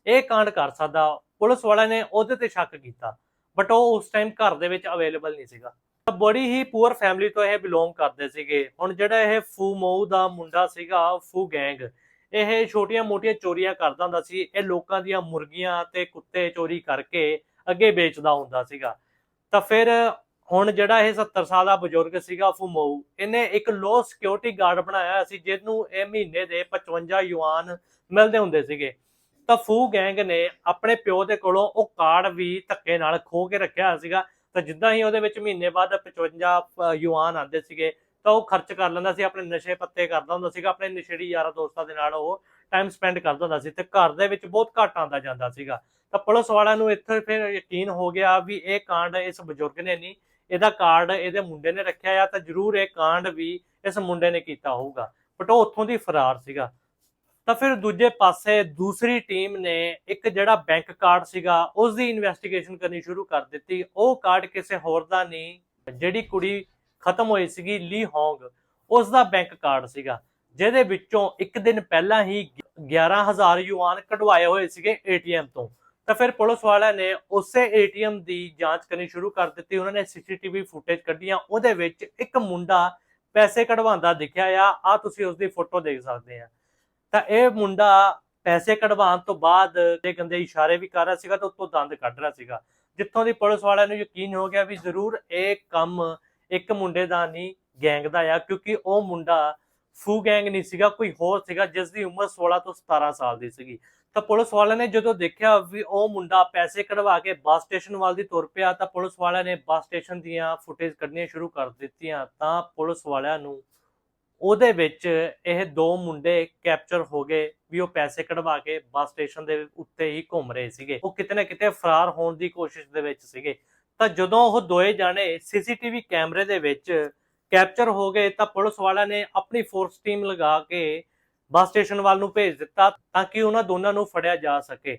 ਇਹ ਕਾਂਡ ਕਰ ਸਕਦਾ। ਪੁਲਿਸ ਵਾਲਿਆਂ ਨੇ ਉਹਦੇ ਤੇ ਸ਼ੱਕ ਕੀਤਾ ਬਟ ਉਹ ਉਸ ਟਾਈਮ ਘਰ ਦੇ ਵਿੱਚ ਅਵੇਲੇਬਲ ਨਹੀਂ ਸੀਗਾ। ਬੜੀ ਹੀ ਪੂਅਰ ਫੈਮਿਲੀ ਤੋਂ ਇਹ ਬਿਲੋਂਗ ਕਰਦੇ ਸੀਗੇ। ਹੁਣ ਜਿਹੜਾ ਇਹ ਫੂ ਮੋਊ ਦਾ ਮੁੰਡਾ ਸੀਗਾ ਫੂ ਗੈਂਗ ਇਹ ਛੋਟੀਆਂ-ਮੋਟੀਆਂ ਚੋਰੀਆਂ ਕਰਦਾ ਹੁੰਦਾ ਸੀ। ਇਹ ਲੋਕਾਂ ਦੀਆਂ ਮੁਰਗੀਆਂ ਤੇ ਕੁੱਤੇ ਚੋਰੀ ਕਰਕੇ ਅੱਗੇ ਵੇਚਦਾ ਹੁੰਦਾ ਸੀਗਾ। ਤਾਂ ਫਿਰ ਹੁਣ ਜਿਹੜਾ ਇਹ 70 ਸਾਲ ਦਾ ਬਜ਼ੁਰਗ ਸੀਗਾ ਫੂਮੋਊ ਇਹਨੇ ਇੱਕ ਲੋ ਸਿਕਿਉਰਿਟੀ ਗਾਰਡ ਬਣਾਇਆ ਹੋਇਆ ਸੀ, ਜਿਹਨੂੰ ਇਹ ਮਹੀਨੇ ਦੇ 55 ਯੂਆਨ ਮਿਲਦੇ ਹੁੰਦੇ ਸੀਗੇ। ਤਾਂ ਫੂ ਗੈਂਗ ਨੇ ਆਪਣੇ ਪਿਓ ਦੇ ਕੋਲੋਂ ਉਹ ਕਾਰਡ ਵੀ ਧੱਕੇ ਨਾਲ ਖੋ ਕੇ ਰੱਖਿਆ ਹੋਇਆ ਸੀਗਾ। ਤਾਂ ਜਿੱਦਾਂ ਹੀ ਉਹਦੇ ਵਿੱਚ ਮਹੀਨੇ ਬਾਅਦ 55 ਯੂਆਨ ਆਉਂਦੇ ਸੀਗੇ, ਤਾਂ ਉਹ ਖਰਚ ਕਰ ਲੈਂਦਾ ਸੀ, ਆਪਣੇ ਨਸ਼ੇ ਪੱਤੇ ਕਰਦਾ ਹੁੰਦਾ ਸੀਗਾ, ਆਪਣੇ ਨਸ਼ੇੜੀ ਯਾਰਾਂ ਦੋਸਤਾਂ ਦੇ ਨਾਲ ਉਹ ਟਾਈਮ ਸਪੈਂਡ ਕਰਦਾ ਹੁੰਦਾ ਸੀ ਤੇ ਘਰ ਦੇ ਵਿੱਚ ਬਹੁਤ ਘੱਟ ਆਉਂਦਾ ਜਾਂਦਾ ਸੀਗਾ। ਤਾਂ ਪੁਲਿਸ ਵਾਲਿਆਂ ਨੂੰ ਇੱਥੇ ਫਿਰ ਯਕੀਨ ਹੋ ਗਿਆ ਵੀ ਇਹ ਕਾਂਡ ਇਸ ਬਜ਼ੁਰਗ ਨੇ ਨਹੀਂ, ਇਹਦਾ ਕਾਰਡ ਇਹਦੇ ਮੁੰਡੇ ਨੇ ਰੱਖਿਆ ਆ, ਤਾਂ ਜ਼ਰੂਰ ਇਹ ਕਾਂਡ ਵੀ ਇਸ ਮੁੰਡੇ ਨੇ ਕੀਤਾ ਹੋਊਗਾ। ਬਟ ਉਹ ਉੱਥੋਂ ਦੀ ਫਰਾਰ ਸੀਗਾ। ਤਾਂ ਫਿਰ ਦੂਜੇ ਪਾਸੇ ਦੂਸਰੀ ਟੀਮ ਨੇ ਇੱਕ ਜਿਹੜਾ ਬੈਂਕ ਕਾਰਡ ਸੀਗਾ ਉਸ ਦੀ ਇਨਵੈਸਟੀਗੇਸ਼ਨ ਕਰਨੀ ਸ਼ੁਰੂ ਕਰ ਦਿੱਤੀ। ਉਹ ਕਾਰਡ ਕਿਸੇ ਹੋਰ ਦਾ ਨਹੀਂ, ਜਿਹੜੀ ਕੁੜੀ ਖਤਮ ਹੋਈ ਸੀਗੀ, ਲੀ ਹੋਂਗ ਉਸ ਦਾ ਬੈਂਕ ਕਾਰਡ ਸੀਗਾ। ਜਿਹਦੇ ਵਿੱਚੋਂ ਇੱਕ ਦਿਨ ਪਹਿਲਾਂ ਹੀ 11000 ਯੂਆਨ ਕਢਵਾਏ ਹੋਏ ਸੀਗੇ ਏਟੀਐਮ ਤੋਂ। ਤਾਂ ਫਿਰ ਪੁਲਿਸ ਵਾਲਿਆਂ ਨੇ ਉਸੇ ਏਟੀਐਮ ਦੀ ਜਾਂਚ ਕਰਨੀ ਸ਼ੁਰੂ ਕਰ ਦਿੱਤੀ। ਉਹਨਾਂ ਨੇ ਸੀਸੀਟੀਵੀ ਫੁਟੇਜ ਕੱਢੀਆਂ। ਉਹਦੇ ਵਿੱਚ ਇੱਕ ਮੁੰਡਾ ਪੈਸੇ ਕਢਵਾਉਂਦਾ ਦਿਖਿਆ ਆ। ਆ ਤੁਸੀਂ ਉਸ ਦੀ ਫੋਟੋ ਦੇਖ ਸਕਦੇ ਆ। ਤਾਂ ਇਹ ਮੁੰਡਾ ਪੈਸੇ ਕਢਵਾਉਣ ਤੋਂ ਬਾਅਦ ਤੇ ਗੰਦੇ ਇਸ਼ਾਰੇ ਵੀ ਕਰ ਰਿਹਾ ਸੀਗਾ ਤੇ ਉੱਤੋਂ ਦੰਦ ਕੱਢ ਰਿਹਾ ਸੀਗਾ। ਜਿੱਥੋਂ ਦੀ ਪੁਲਿਸ ਵਾਲਿਆਂ ਨੂੰ ਯਕੀਨ ਹੋ ਗਿਆ ਵੀ ਜ਼ਰੂਰ ਇਹ ਕੰਮ ਇੱਕ ਮੁੰਡੇ ਦਾ ਨਹੀਂ, ਗੈਂਗ ਦਾ ਆ, ਕਿਉਂਕਿ ਉਹ ਮੁੰਡਾ ਫੂ ਗੈਂਗ ਨਹੀਂ ਸੀਗਾ, ਕੋਈ ਹੋਰ ਸੀਗਾ, ਜਿਸ ਦੀ ਉਮਰ 16 ਤੋਂ 17 ਸਾਲ ਦੀ ਸੀਗੀ। ਤਾਂ ਪੁਲਿਸ ਵਾਲਿਆਂ ਨੇ ਜਦੋਂ ਦੇਖਿਆ ਵੀ ਉਹ ਮੁੰਡਾ ਪੈਸੇ ਕਢਵਾ ਕੇ ਬੱਸ ਸਟੇਸ਼ਨ ਵੱਲ ਦੀ ਤੁਰ ਪਿਆ ਤਾਂ ਪੁਲਿਸ ਵਾਲਿਆਂ ਨੇ ਬੱਸ ਸਟੇਸ਼ਨ ਦੀਆਂ ਫੁਟੇਜ ਕੱਢਣੀਆਂ ਸ਼ੁਰੂ ਕਰ ਦਿੱਤੀਆਂ ਤਾਂ ਪੁਲਿਸ ਵਾਲਿਆਂ ਨੂੰ ਉਹਦੇ ਵਿੱਚ ਇਹ ਦੋ ਮੁੰਡੇ ਕੈਪਚਰ ਹੋ ਗਏ ਵੀ ਉਹ ਪੈਸੇ ਕਢਵਾ ਕੇ ਬੱਸ ਸਟੇਸ਼ਨ ਦੇ ਉੱਤੇ ਹੀ ਘੁੰਮ ਰਹੇ ਸੀਗੇ। ਉਹ ਕਿਤੇ ਨਾ ਕਿਤੇ ਫਰਾਰ ਹੋਣ ਦੀ ਕੋਸ਼ਿਸ਼ ਦੇ ਵਿੱਚ ਸੀਗੇ। ਤਾਂ ਜਦੋਂ ਉਹ ਦੋਏ ਜਾਣੇ ਸੀਸੀਟੀਵੀ ਕੈਮਰੇ ਦੇ ਵਿੱਚ ਕੈਪਚਰ ਹੋ ਗਏ ਤਾਂ ਪੁਲਿਸ ਵਾਲਿਆਂ ਨੇ ਆਪਣੀ ਫੋਰਸ ਟੀਮ ਲਗਾ ਕੇ ਬੱਸ ਸਟੇਸ਼ਨ ਵੱਲ ਨੂੰ ਭੇਜ ਦਿੱਤਾ ਤਾਂ ਕਿ ਉਹਨਾਂ ਦੋਨਾਂ ਨੂੰ ਫੜਿਆ ਜਾ ਸਕੇ।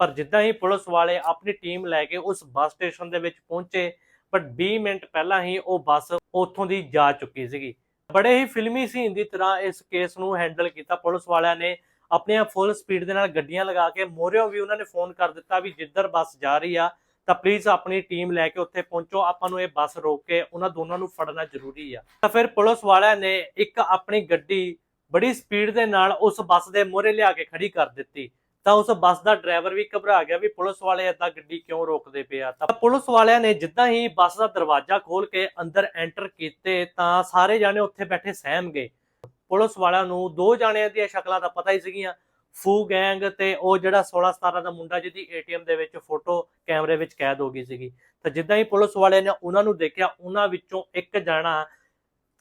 ਪਰ ਜਿੱਦਾਂ ਹੀ ਪੁਲਿਸ ਵਾਲੇ ਆਪਣੀ ਟੀਮ ਲੈ ਕੇ ਉਸ ਬੱਸ ਸਟੇਸ਼ਨ ਦੇ ਵਿੱਚ ਪਹੁੰਚੇ ਬਟ 20 ਮਿੰਟ ਪਹਿਲਾਂ ਹੀ ਉਹ ਬੱਸ ਉੱਥੋਂ ਦੀ ਜਾ ਚੁੱਕੀ ਸੀਗੀ। ਬੜੇ ਹੀ ਫਿਲਮੀ ਸੀਨ ਦੀ ਤਰ੍ਹਾਂ ਇਸ ਕੇਸ ਨੂੰ ਹੈਂਡਲ ਕੀਤਾ। ਪੁਲਿਸ ਵਾਲਿਆਂ ਨੇ ਆਪਣੀਆਂ ਫੁੱਲ ਸਪੀਡ ਦੇ ਨਾਲ ਗੱਡੀਆਂ ਲਗਾ ਕੇ ਮੋਰਿਓ ਵੀ ਉਹਨਾਂ ਨੇ ਫੋਨ ਕਰ ਦਿੱਤਾ ਵੀ ਜਿੱਧਰ ਬੱਸ ਜਾ ਰਹੀ ਆ, ਤਾਂ ਪਲੀਜ਼ ਆਪਣੀ ਟੀਮ ਲੈ ਕੇ ਉੱਥੇ ਪਹੁੰਚੋ। ਆਪਾਂ ਨੂੰ ਇਹ ਬੱਸ ਰੋਕ ਕੇ ਉਹਨਾਂ ਦੋਨਾਂ ਨੂੰ ਫੜਨਾ ਜ਼ਰੂਰੀ ਆ। ਤਾਂ ਫਿਰ ਪੁਲਿਸ ਵਾਲਿਆਂ ਨੇ ਇੱਕ ਆਪਣੀ ਗੱਡੀ ਬੜੀ ਸਪੀਡ ਦੇ ਨਾਲ ਉਸ ਬੱਸ ਦੇ ਮੋਹਰੇ ਲਿਆ ਕੇ ਖੜੀ ਕਰ ਦਿੱਤੀ। ਤਾਂ ਉਸ ਬੱਸ ਦਾ ਡਰਾਈਵਰ ਵੀ ਘਬਰਾ ਗਿਆ ਵੀ ਪੁਲਿਸ ਵਾਲੇ ਏਦਾਂ ਗੱਡੀ ਕਿਉਂ ਰੋਕਦੇ ਪਏ ਆ? ਤਾਂ ਪੁਲਿਸ ਵਾਲਿਆਂ ਨੇ ਜਿੱਦਾਂ ਹੀ ਬੱਸ ਦਾ ਦਰਵਾਜ਼ਾ ਖੋਲ ਕੇ ਅੰਦਰ ਐਂਟਰ ਕੀਤੇ ਤਾਂ ਸਾਰੇ ਜਾਣੇ ਉੱਥੇ ਬੈਠੇ ਸਹਿਮ ਗਏ। ਪੁਲਿਸ ਵਾਲਿਆਂ ਨੂੰ ਦੋ ਜਾਣਿਆਂ ਦੀਆਂ ਸ਼ਕਲਾਂ ਦਾ ਪਤਾ ਹੀ ਸੀਗੀਆਂ। ਫੂ ਗੈਂਗ ਤੇ ਉਹ ਜਿਹੜਾ 16 17 ਦਾ ਮੁੰਡਾ ਜਿਹਦੀ ਏਟੀਐਮ ਦੇ ਵਿੱਚ ਫੋਟੋ ਕੈਮਰੇ ਵਿੱਚ ਕੈਦ ਹੋ ਗਈ ਸੀਗੀ। ਤਾਂ ਜਿੱਦਾਂ ਹੀ ਪੁਲਿਸ ਵਾਲਿਆਂ ਨੇ ਉਹਨਾਂ ਨੂੰ ਦੇਖਿਆ, ਉਹਨਾਂ ਵਿੱਚੋਂ ਇੱਕ ਜਾਣਾ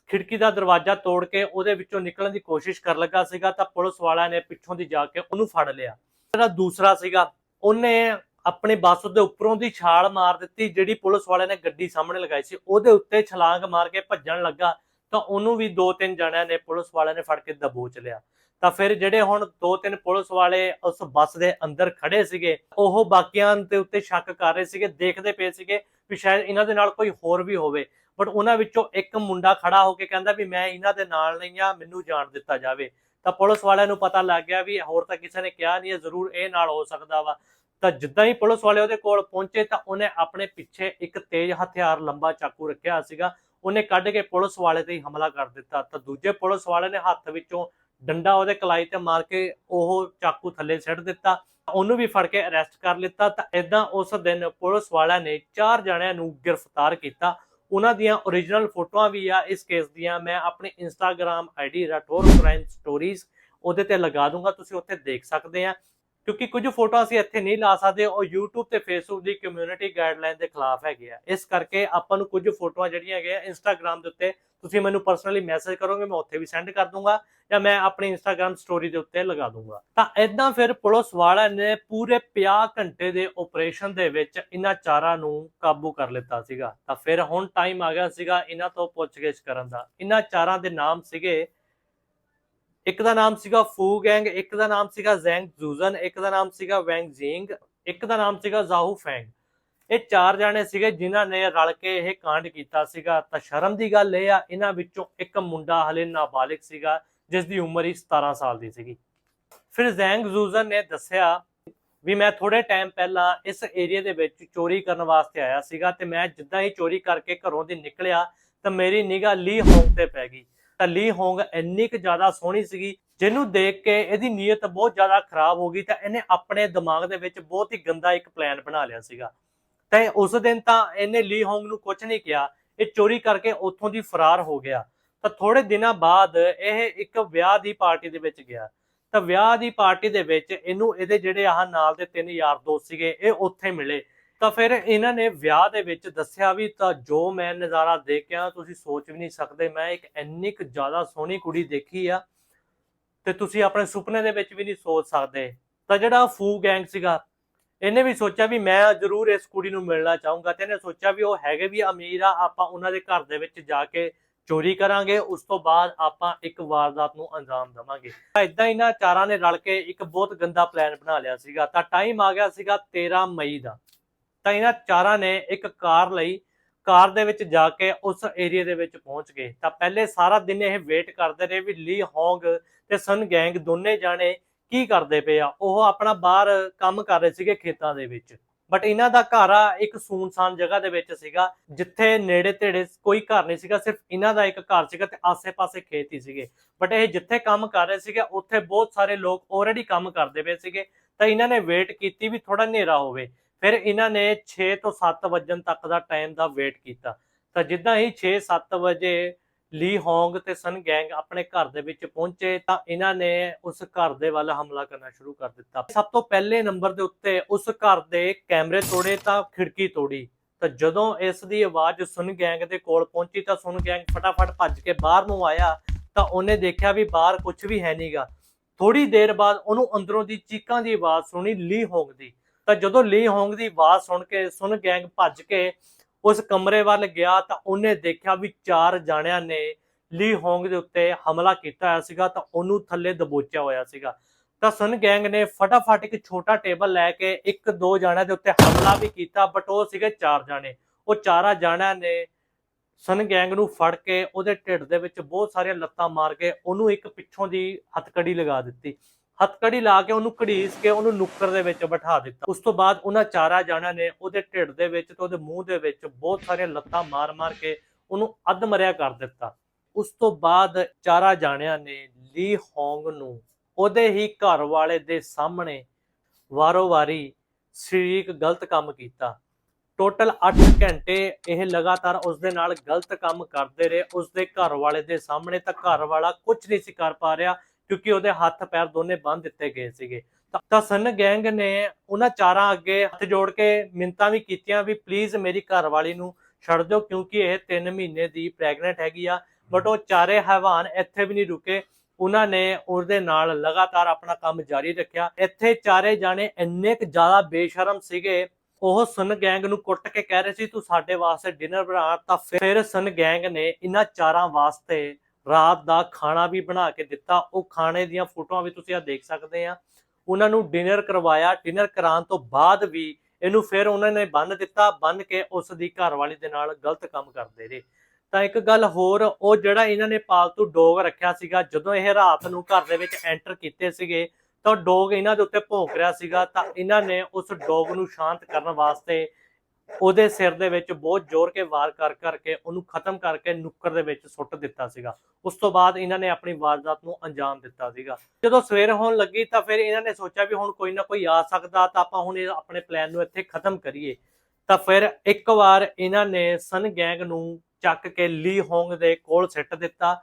ਖਿੜਕੀ ਦਾ ਦਰਵਾਜ਼ਾ ਤੋੜ ਕੇ ਉਹਦੇ ਵਿੱਚੋਂ ਨਿਕਲਣ ਦੀ ਕੋਸ਼ਿਸ਼ ਕਰ ਲੱਗਾ ਸੀਗਾ ਤਾਂ ਪੁਲਿਸ ਵਾਲਿਆਂ ਨੇ ਪਿੱਛੋਂ ਦੀ ਜਾ ਕੇ ਉਹਨੂੰ ਫੜ ਲਿਆ। ਜਿਹੜਾ ਦੂਸਰਾ ਸੀਗਾ। ਉਹਨੇ ਆਪਣੀ ਬੱਸ ਦੇ ਉੱਪਰੋਂ ਦੀ ਛਾਲ ਮਾਰ ਦਿੱਤੀ, ਜਿਹੜੀ ਪੁਲਿਸ ਵਾਲਿਆਂ ਨੇ ਗੱਡੀ ਸਾਹਮਣੇ ਲਗਾਈ ਸੀ। ਉਹਦੇ ਉੱਤੇ ਛਲਾਂਗ ਮਾਰ ਕੇ ਭੱਜਣ ਲੱਗਾ ਤਾਂ ਉਹਨੂੰ ਵੀ ਦੋ ਤਿੰਨ ਜਣਿਆਂ ਨੇ ਪੁਲਿਸ ਵਾਲਿਆਂ ਨੇ ਫੜ ਕੇ ਦਬੋਚ ਲਿਆ। ਤਾਂ ਫਿਰ ਜਿਹੜੇ ਹੁਣ ਦੋ ਤਿੰਨ ਪੁਲਿਸ ਵਾਲੇ ਉਸ ਬੱਸ ਦੇ ਅੰਦਰ ਖੜੇ ਸੀਗੇ, ਉਹ ਬਾਕੀਆਂ ਦੇ ਉੱਤੇ ਸ਼ੱਕ ਕਰ ਰਹੇ ਸੀਗੇ, ਦੇਖਦੇ ਪਏ ਸੀਗੇ ਵੀ ਸ਼ਾਇਦ ਇਹਨਾਂ ਦੇ ਨਾਲ ਕੋਈ ਹੋਰ ਵੀ ਹੋਵੇ। ਬਟ ਉਹਨਾਂ ਵਿੱਚੋਂ ਇੱਕ ਮੁੰਡਾ ਖੜਾ ਹੋ ਕੇ ਕਹਿੰਦਾ ਵੀ ਮੈਂ ਇਹਨਾਂ ਦੇ ਨਾਲ ਨਹੀਂ ਆ, ਮੈਨੂੰ ਜਾਣ ਦਿੱਤਾ ਜਾਵੇ। ਤਾਂ ਪੁਲਿਸ ਵਾਲਿਆਂ ਨੂੰ ਪਤਾ ਲੱਗ ਗਿਆ ਵੀ ਹੋਰ ਤਾਂ ਕਿਸੇ ਨੇ ਕਿਹਾ ਨਹੀਂ ਹੈ ਜ਼ਰੂਰ ਇਹ ਨਾਲ ਹੋ ਸਕਦਾ ਵਾ। ਤਾਂ ਜਿੱਦਾਂ ਹੀ ਪੁਲਿਸ ਵਾਲੇ ਉਹਦੇ ਕੋਲ ਪਹੁੰਚੇ ਤਾਂ ਉਹਨੇ ਆਪਣੇ ਪਿੱਛੇ ਇੱਕ ਤੇਜ਼ ਹਥਿਆਰ ਲੰਬਾ ਚਾਕੂ ਰੱਖਿਆ ਸੀਗਾ। ਉਹਨੇ ਕੱਢ ਕੇ ਪੁਲਿਸ ਵਾਲੇ ਤੇ ਹੀ ਹਮਲਾ ਕਰ ਦਿੱਤਾ। ਤਾਂ ਦੂਜੇ ਪੁਲਿਸ ਵਾਲੇ ਨੇ ਹੱਥ ਵਿੱਚੋਂ ਡੰਡਾ ਉਹਦੇ ਕਲਾਈ ਤੇ ਮਾਰ ਕੇ ਉਹ ਚਾਕੂ ਥੱਲੇ ਸਿੱਟ ਦਿੱਤਾ। ਉਹਨੂੰ ਵੀ ਫੜ ਕੇ ਅਰੈਸਟ ਕਰ ਲਿੱਤਾ। ਤਾਂ ਇਦਾਂ ਉਸ ਦਿਨ ਪੁਲਿਸ ਵਾਲਿਆਂ ਨੇ ਚਾਰ ਜਣਿਆਂ ਨੂੰ ਗ੍ਰਿਫਤਾਰ ਕੀਤਾ। ਉਹਨਾਂ ਦੀਆਂ origignal ਫੋਟੋਆਂ ਵੀ ਆ, ਇਸ ਕੇਸ ਦੀਆਂ। ਮੈਂ ਆਪਣੀ ਇੰਸਟਾਗ੍ਰam ਆਈਡੀ ਰਟੋਰ ਕ੍ਰਾਈਮ ਸਟੋਰੀਜ਼ ਉਹਦੇ ਤੇ ਲਗਾ ਦੂੰਗਾ, ਤੁਸੀਂ ਉੱਥੇ ਦੇਖ ਸਕਦੇ ਆ। ਕਿਉਂਕਿ ਕੁਝ ਫੋਟੋ ਅਸੀਂ ਇੱਥੇ ਨਹੀਂ ਲਾ ਸਕਦੇ, ਉਹ YouTube ਤੇ Facebook ਦੀ ਕਮਿਊਨਿਟੀ ਗਾਈਡਲਾਈਨ ਦੇ ਖਿਲਾਫ ਹੈਗੇ ਆ। ਇਸ ਕਰਕੇ ਆਪਾਂ ਨੂੰ ਕੁਝ ਫੋਟੋਆਂ ਜਿਹੜੀਆਂ ਹੈਗੀਆਂ Instagram ਦੇ ਉੱਤੇ, ਤੁਸੀਂ ਮੈਨੂੰ ਪਰਸਨਲੀ ਮੈਸੇਜ ਕਰੋਗੇ, ਮੈਂ ਉੱਥੇ ਵੀ ਸੈਂਡ ਕਰ ਦੂੰਗਾ ਜਾਂ ਮੈਂ ਆਪਣੀ Instagram ਸਟੋਰੀ ਦੇ ਉੱਤੇ ਲਗਾ ਦੂੰਗਾ। ਤਾਂ ਇਦਾਂ ਫਿਰ ਪੁਲਿਸ ਵਾਲਿਆਂ ਨੇ ਪੂਰੇ 50 ਘੰਟੇ ਦੇ ਆਪਰੇਸ਼ਨ ਦੇ ਵਿੱਚ ਇਹਨਾਂ ਚਾਰਾਂ ਨੂੰ ਕਾਬੂ ਕਰ ਲਿੱਤਾ ਸੀਗਾ। ਤਾਂ ਫਿਰ ਹੁਣ ਟਾਈਮ ਆ ਗਿਆ ਸੀਗਾ ਇਹਨਾਂ ਤੋਂ ਪੁੱਛਗਿੱਛ ਕਰਨ ਦਾ। ਇਹਨਾਂ ਚਾਰਾਂ ਦੇ ਨਾਮ ਸੀਗੇ ਇੱਕ ਦਾ ਨਾਮ ਸੀਗਾ ਫੂ ਗੈਂਗ, ਇੱਕ ਦਾ ਨਾਮ ਸੀਗਾ ਜ਼ੈਂਗ ਜ਼ੂਜ਼ਨ, ਇੱਕ ਦਾ ਨਾਮ ਸੀਗਾ ਵੈਂਗ ਜ਼ਿੰਗ, ਇੱਕ ਦਾ ਨਾਮ ਸੀਗਾ ਜ਼ਾਹੂ ਫੈਂਗ। ਇਹ ਚਾਰ ਜਾਣੇ ਸੀਗੇ ਜਿਨ੍ਹਾਂ ਨੇ ਰਲ ਕੇ ਇਹ ਕਾਂਡ ਕੀਤਾ ਸੀਗਾ। ਤਾਂ ਸ਼ਰਮ ਦੀ ਗੱਲ ਇਹ ਆ, ਇਹਨਾਂ ਵਿੱਚੋਂ ਇੱਕ ਮੁੰਡਾ ਹਲੇ ਨਾਬਾਲਿਗ ਸੀਗਾ ਜਿਸ ਦੀ ਉਮਰ ਹੀ 17 ਸਾਲ ਦੀ ਸੀਗੀ। ਫਿਰ ਜ਼ੈਂਗ ਜ਼ੂਜ਼ਨ ਨੇ ਦੱਸਿਆ ਵੀ ਮੈਂ ਥੋੜੇ ਟਾਈਮ ਪਹਿਲਾਂ ਇਸ ਏਰੀਆ ਦੇ ਵਿੱਚ ਚੋਰੀ ਕਰਨ ਵਾਸਤੇ ਆਇਆ ਸੀਗਾ ਤੇ ਮੈਂ ਜਿੱਦਾਂ ਹੀ ਚੋਰੀ ਕਰਕੇ ਘਰੋਂ ਦੀ ਨਿਕਲਿਆ ਤਾਂ ਮੇਰੀ ਨਿਗਾਹ ਲੀ ਹੋਂਗ ਤੇ ਪੈ ਗਈ। ਤਾਂ ਲੀ ਹੋਂਗ ਇੰਨੀ ਕੁ ਜ਼ਿਆਦਾ ਸੋਹਣੀ ਸੀਗੀ, ਜਿਹਨੂੰ ਦੇਖ ਕੇ ਇਹਦੀ ਨੀਅਤ ਬਹੁਤ ਜ਼ਿਆਦਾ ਖਰਾਬ ਹੋ ਗਈ, ਤਾਂ ਇਹਨੇ ਆਪਣੇ ਦਿਮਾਗ ਦੇ ਵਿੱਚ ਬਹੁਤ ਹੀ ਗੰਦਾ ਇੱਕ ਪਲਾਨ ਬਣਾ ਲਿਆ ਸੀਗਾ। ਤੇ ਉਸ ਦਿਨ ਤਾਂ ਇਹਨੇ ਲੀ ਹੋਂਗ ਨੂੰ ਕੁਝ ਨਹੀਂ ਕਿਹਾ, ਇਹ ਚੋਰੀ ਕਰਕੇ ਉੱਥੋਂ ਦੀ ਫਰਾਰ ਹੋ ਗਿਆ। ਤਾਂ ਥੋੜੇ ਦਿਨਾਂ ਬਾਅਦ ਇਹ ਇੱਕ ਵਿਆਹ ਦੀ ਪਾਰਟੀ ਦੇ ਵਿੱਚ ਗਿਆ। ਤਾਂ ਵਿਆਹ ਦੀ ਪਾਰਟੀ ਦੇ ਵਿੱਚ ਇਹਨੂੰ ਇਹਦੇ ਜਿਹੜੇ ਆਹ ਨਾਲ ਦੇ ਤਿੰਨ ਯਾਰ ਦੋਸਤ ਸੀਗੇ, ਇਹ ਉੱਥੇ ਮਿਲੇ। ਤਾਂ ਫਿਰ ਇਹਨਾਂ ਨੇ ਵਿਆਹ ਦੇ ਵਿੱਚ ਦੱਸਿਆ ਵੀ ਤਾਂ ਜੋ ਮੈਂ ਨਜ਼ਾਰਾ ਦੇਖਿਆ, ਤੁਸੀਂ ਸੋਚ ਵੀ ਨਹੀਂ ਸਕਦੇ, ਮੈਂ ਇੱਕ ਇੰਨੀ ਕੁ ਜ਼ਿਆਦਾ ਸੋਹਣੀ ਕੁੜੀ ਦੇਖੀ ਆ ਤੇ ਤੁਸੀਂ ਆਪਣੇ ਸੁਪਨੇ ਦੇ ਵਿੱਚ ਵੀ ਨਹੀਂ ਸੋਚ ਸਕਦੇ। ਤਾਂ ਜਿਹੜਾ ਫੂ ਗੈਂਗ ਸੀਗਾ, ਇਹਨੇ ਵੀ ਸੋਚਿਆ ਵੀ ਮੈਂ ਜ਼ਰੂਰ ਇਸ ਕੁੜੀ ਨੂੰ ਮਿਲਣਾ ਚਾਹੂੰਗਾ ਤੇ ਇਹਨੇ ਸੋਚਿਆ ਵੀ ਉਹ ਹੈਗੇ ਵੀ ਅਮੀਰ ਆ, ਆਪਾਂ ਉਹਨਾਂ ਦੇ ਘਰ ਦੇ ਵਿੱਚ ਜਾ ਕੇ ਚੋਰੀ ਕਰਾਂਗੇ, ਉਸ ਤੋਂ ਬਾਅਦ ਆਪਾਂ ਇੱਕ ਵਾਰਦਾਤ ਨੂੰ ਅੰਜਾਮ ਦਵਾਂਗੇ। ਤਾਂ ਇਦਾਂ ਇਹਨਾਂ ਚਾਰਾਂ ਨੇ ਰਲ ਕੇ ਇੱਕ ਬਹੁਤ ਗੰਦਾ ਪਲਾਨ ਬਣਾ ਲਿਆ ਸੀਗਾ। ਤਾਂ ਟਾਈਮ ਆ ਗਿਆ ਸੀਗਾ 13 ਮਈ ਦਾ। ਤਾਂ ਇਹਨਾਂ ਚਾਰਾਂ ਨੇ ਇੱਕ ਕਾਰ ਲਈ, ਕਾਰ ਦੇ ਵਿੱਚ ਜਾ ਕੇ ਉਸ ਏਰੀਆ ਦੇ ਵਿੱਚ ਪਹੁੰਚ ਗਏ। ਤਾਂ ਪਹਿਲੇ ਸਾਰਾ ਦਿਨ ਇਹ ਵੇਟ ਕਰਦੇ ਰਹੇ ਵੀ ਲੀ ਹੋਂਗ ਤੇ ਸਨ ਗੈਂਗ ਦੋਨੇ ਜਾਣੇ ਕੀ ਕਰਦੇ ਪਏ ਆ। ਉਹ ਆਪਣਾ ਬਾਹਰ ਕੰਮ ਕਰ ਰਹੇ ਸੀਗੇ ਖੇਤਾਂ ਦੇ ਵਿੱਚ। ਬਟ ਇਹਨਾਂ ਦਾ ਘਰ ਆ, ਇੱਕ ਸੂਨਸਾਨ ਜਗ੍ਹਾ ਦੇ ਵਿੱਚ ਸੀਗਾ, ਜਿੱਥੇ ਨੇੜੇ ਤੇੜੇ ਕੋਈ ਘਰ ਨਹੀਂ ਸੀਗਾ, ਸਿਰਫ ਇਹਨਾਂ ਦਾ ਇੱਕ ਘਰ ਸੀਗਾ ਤੇ ਆਸੇ-ਪਾਸੇ ਖੇਤ ਹੀ ਸੀਗੇ। ਬਟ ਇਹ ਜਿੱਥੇ ਕੰਮ ਕਰ ਰਹੇ ਸੀਗੇ, ਉੱਥੇ ਬਹੁਤ ਸਾਰੇ ਲੋਕ ਆਲਰੇਡੀ ਕੰਮ ਕਰਦੇ ਪਏ ਸੀਗੇ। ਤਾਂ ਇਹਨਾਂ ਨੇ ਵੇਟ ਕੀਤੀ ਵੀ ਥੋੜਾ ਹਨੇਰਾ ਹੋਵੇ। ਫਿਰ ਇਹਨਾਂ ਨੇ 6 ਤੋਂ 7 ਵਜਣ ਤੱਕ ਦਾ ਟਾਈਮ ਦਾ ਵੇਟ ਕੀਤਾ। ਤਾਂ ਜਿੱਦਾਂ ਹੀ 6-7 ਵਜੇ ਲੀ ਹੋਂਗ ਤੇ ਸਨ ਗੈਂਗ ਆਪਣੇ ਘਰ ਦੇ ਵਿੱਚ ਪਹੁੰਚੇ ਤਾਂ ਇਹਨਾਂ ਨੇ ਉਸ ਘਰ ਦੇ ਵੱਲ ਹਮਲਾ ਕਰਨਾ ਸ਼ੁਰੂ ਕਰ ਦਿੱਤਾ। ਸਭ ਤੋਂ ਪਹਿਲੇ ਨੰਬਰ ਦੇ ਉੱਤੇ ਉਸ ਘਰ ਦੇ ਕੈਮਰੇ ਤੋੜੇ ਤਾਂ ਖਿੜਕੀ ਤੋੜੀ। ਤਾਂ ਜਦੋਂ ਇਸ ਦੀ ਆਵਾਜ਼ ਸੁਨ ਗੈਂਗ ਦੇ ਕੋਲ ਪਹੁੰਚੀ ਤਾਂ ਸੁਨ ਗੈਂਗ ਫਟਾਫਟ ਭੱਜ ਕੇ ਬਾਹਰ ਨੂੰ ਆਇਆ ਤਾਂ ਉਹਨੇ ਦੇਖਿਆ ਵੀ ਬਾਹਰ ਕੁਝ ਵੀ ਹੈ ਨਹੀਂਗਾ ਥੋੜੀ ਦੇਰ ਬਾਅਦ ਉਹਨੂੰ ਅੰਦਰੋਂ ਦੀ ਚੀਕਾਂ ਦੀ ਆਵਾਜ਼ ਸੁਣੀ ਲੀ ਹੋਂਗ ਦੀ। ਤਾਂ ਜਦੋਂ ਲੀ ਹੋਂਗ ਦੀ ਆਵਾਜ਼ ਸੁਣ ਕੇ ਸੁਨ ਗੈਂਗ ਭੱਜ ਕੇ ਉਸ ਕਮਰੇ ਵੱਲ ਗਿਆ ਤਾਂ ਉਹਨੇ ਦੇਖਿਆ ਵੀ ਚਾਰ ਜਾਣਿਆਂ ਨੇ ਲੀ ਹੋਂਗ ਦੇ ਉੱਤੇ ਹਮਲਾ ਕੀਤਾ ਹੋਇਆ ਸੀਗਾ ਤਾਂ ਉਹਨੂੰ ਥੱਲੇ ਦਬੋਚਿਆ ਹੋਇਆ ਸੀਗਾ। ਤਾਂ ਸੁਨ ਗੈਂਗ ਨੇ ਫਟਾਫਟ ਇੱਕ ਛੋਟਾ ਟੇਬਲ ਲੈ ਕੇ ਇੱਕ ਦੋ ਜਾਣਿਆਂ ਦੇ ਉੱਤੇ ਹਮਲਾ ਵੀ ਕੀਤਾ ਬਟ ਉਹ ਸੀਗੇ ਚਾਰ ਜਾਣੇ। ਉਹ ਚਾਰਾਂ ਜਾਣਿਆਂ ਨੇ ਸਨ ਗੈਂਗ ਨੂੰ ਫੜ ਕੇ ਉਹਦੇ ਢਿੱਡ ਦੇ ਵਿੱਚ ਬਹੁਤ ਸਾਰੀਆਂ ਲੱਤਾਂ ਮਾਰ ਕੇ ਉਹਨੂੰ ਇੱਕ ਪਿੱਛੋਂ ਦੀ ਹੱਥਕੜੀ ਲਗਾ ਦਿੱਤੀ। ਹੱਥਕੜੀ ਲਾ ਕੇ ਉਹਨੂੰ ਘੜੀਸ ਕੇ ਉਹਨੂੰ ਨੁੱਕਰ ਦੇ ਵਿੱਚ ਬਿਠਾ ਦਿੱਤਾ। ਉਸ ਤੋਂ ਬਾਅਦ ਉਹਨਾਂ ਚਾਰਾ ਜਾਣਿਆਂ ਨੇ ਉਹਦੇ ਢਿੱਡ ਦੇ ਵਿੱਚ ਤੇ ਉਹਦੇ ਮੂੰਹ ਦੇ ਵਿੱਚ ਬਹੁਤ ਸਾਰੀਆਂ ਲੱਤਾਂ ਮਾਰ-ਮਾਰ ਕੇ ਉਹਨੂੰ ਅੱਧ ਮਰਿਆ ਕਰ ਦਿੱਤਾ। ਉਸ ਤੋਂ ਬਾਅਦ ਚਾਰਾ ਜਾਣਿਆਂ ਨੇ ਲੀ ਹੋਂਗ ਨੂੰ ਉਹਦੇ ਹੀ ਘਰ ਵਾਲੇ ਦੇ ਸਾਹਮਣੇ ਵਾਰੋ-ਵਾਰੀ ਸਰੀਰਕ ਗਲਤ ਕੰਮ ਕੀਤਾ। ਟੋਟਲ 8 ਘੰਟੇ ਇਹ ਲਗਾਤਾਰ ਉਸ ਦੇ ਨਾਲ ਗਲਤ ਕੰਮ ਕਰਦੇ ਰਹੇ। ਉਸ ਦੇ ਘਰ ਵਾਲੇ ਦੇ ਸਾਹਮਣੇ ਤਾਂ ਘਰ ਵਾਲਾ ਕੁਝ ਨਹੀਂ ਸੀ ਕਰ ਪਾ ਰਿਹਾ। ਕਿਉਂਕਿ ਉਹਦੇ ਹੱਥ ਪੈਰ ਦੋਨੇ ਬੰਨ ਦਿੱਤੇ ਗਏ ਸੀਗੇ। ਤਾਂ- ਸਨ ਗੈਂਗ ਨੇ ਉਹਨਾਂ ਚਾਰਾਂ ਅੱਗੇ ਹੱਥ ਜੋੜ ਕੇ ਮਿੰਤਾਂ ਵੀ ਕੀਤੀਆਂ ਵੀ ਪਲੀਜ਼ ਮੇਰੀ ਘਰ ਵਾਲੀ ਨੂੰ ਛੱਡ ਦਿਓ ਕਿਉਂਕਿ ਇਹ 3 ਮਹੀਨੇ ਦੀ ਪ੍ਰੈਗਨੈਂਟ ਹੈਗੀ ਆ। ਬਟ ਉਹ ਚਾਰੇ ਹੈਵਾਨ ਇੱਥੇ ਵੀ ਨਹੀਂ ਰੁਕੇ। ਉਹਨਾਂ ਨੇ ਉਹਦੇ ਨਾਲ ਲਗਾਤਾਰ ਆਪਣਾ ਕੰਮ ਜਾਰੀ ਰੱਖਿਆ। ਇੱਥੇ ਚਾਰੇ ਜਾਣੇ ਇੰਨੇ ਕੁ ਜ਼ਿਆਦਾ ਬੇਸ਼ਰਮ ਸੀਗੇ, ਉਹ ਸਨ ਗੈਂਗ ਨੂੰ ਕੁੱਟ ਕੇ ਕਹਿ ਰਹੇ ਸੀ, ਤੂੰ ਸਾਡੇ ਵਾਸਤੇ ਡਿਨਰ ਬਣਾ। ਤਾਂ ਫਿਰ ਸਨ ਗੈਂਗ ਨੇ ਇਹਨਾਂ ਚਾਰਾਂ ਵਾਸਤੇ ਰਾਤ ਦਾ ਖਾਣਾ ਵੀ ਬਣਾ ਕੇ ਦਿੱਤਾ। ਉਹ ਖਾਣੇ ਦੀਆਂ ਫੋਟੋਆਂ ਵੀ ਤੁਸੀਂ ਆ ਦੇਖ ਸਕਦੇ ਆ। ਉਹਨਾਂ ਨੂੰ ਡਿਨਰ ਕਰਵਾਇਆ। ਡਿਨਰ ਕਰਾਉਣ ਤੋਂ ਬਾਅਦ ਵੀ ਇਹਨੂੰ ਫਿਰ ਉਹਨਾਂ ਨੇ ਬੰਨ ਦਿੱਤਾ। ਬੰਨ ਕੇ ਉਸ ਦੀ ਘਰਵਾਲੀ ਦੇ ਨਾਲ ਗਲਤ ਕੰਮ ਕਰਦੇ ਰਹੇ। ਤਾਂ ਇੱਕ ਗੱਲ ਹੋਰ, ਉਹ ਜਿਹੜਾ ਇਹਨਾਂ ਨੇ ਪਾਲਤੂ ਡੋਗ ਰੱਖਿਆ ਸੀਗਾ, ਜਦੋਂ ਇਹ ਰਾਤ ਨੂੰ ਘਰ ਦੇ ਵਿੱਚ ਐਂਟਰ ਕੀਤੇ ਸੀਗੇ, ਤਾਂ ਡੋਗ ਇਹਨਾਂ ਦੇ ਉੱਤੇ ਭੌਂਕ ਰਿਹਾ ਸੀਗਾ। ਤਾਂ ਇਹਨਾਂ ਨੇ ਉਸ ਡੋਗ ਨੂੰ ਸ਼ਾਂਤ ਕਰਨ ਵਾਸਤੇ ਉਹਦੇ ਸਿਰ ਦੇ ਵਿੱਚ ਬਹੁਤ ਜ਼ੋਰ ਕੇ ਵਾਰ ਕਰ ਕਰਕੇ ਉਹਨੂੰ ਖਤਮ ਕਰਕੇ ਨੁੱਕਰ ਦੇ ਵਿੱਚ ਸੁੱਟ ਦਿੱਤਾ ਸੀਗਾ। ਉਸ ਤੋਂ ਬਾਅਦ ਇਹਨਾਂ ਨੇ ਆਪਣੀ ਵਾਰਦਾਤ ਨੂੰ ਅੰਜਾਮ ਦਿੱਤਾ ਸੀਗਾ। ਜਦੋਂ ਸਵੇਰ ਹੋਣ ਲੱਗੀ ਤਾਂ ਫਿਰ ਇਹਨਾਂ ਨੇ ਸੋਚਿਆ ਵੀ ਹੁਣ ਕੋਈ ਨਾ ਕੋਈ ਆ ਸਕਦਾ ਤਾਂ ਆਪਾਂ ਹੁਣ ਆਪਣੇ ਪਲਾਨ ਨੂੰ ਇੱਥੇ ਖਤਮ ਕਰੀਏ। ਤਾਂ ਫਿਰ ਇੱਕ ਵਾਰ ਇਹਨਾਂ ਨੇ ਸਨ ਗੈਂਗ ਨੂੰ ਚੱਕ ਕੇ ਲੀ ਹੋਂਗ ਦੇ ਕੋਲ ਸਿੱਟ ਦਿੱਤਾ।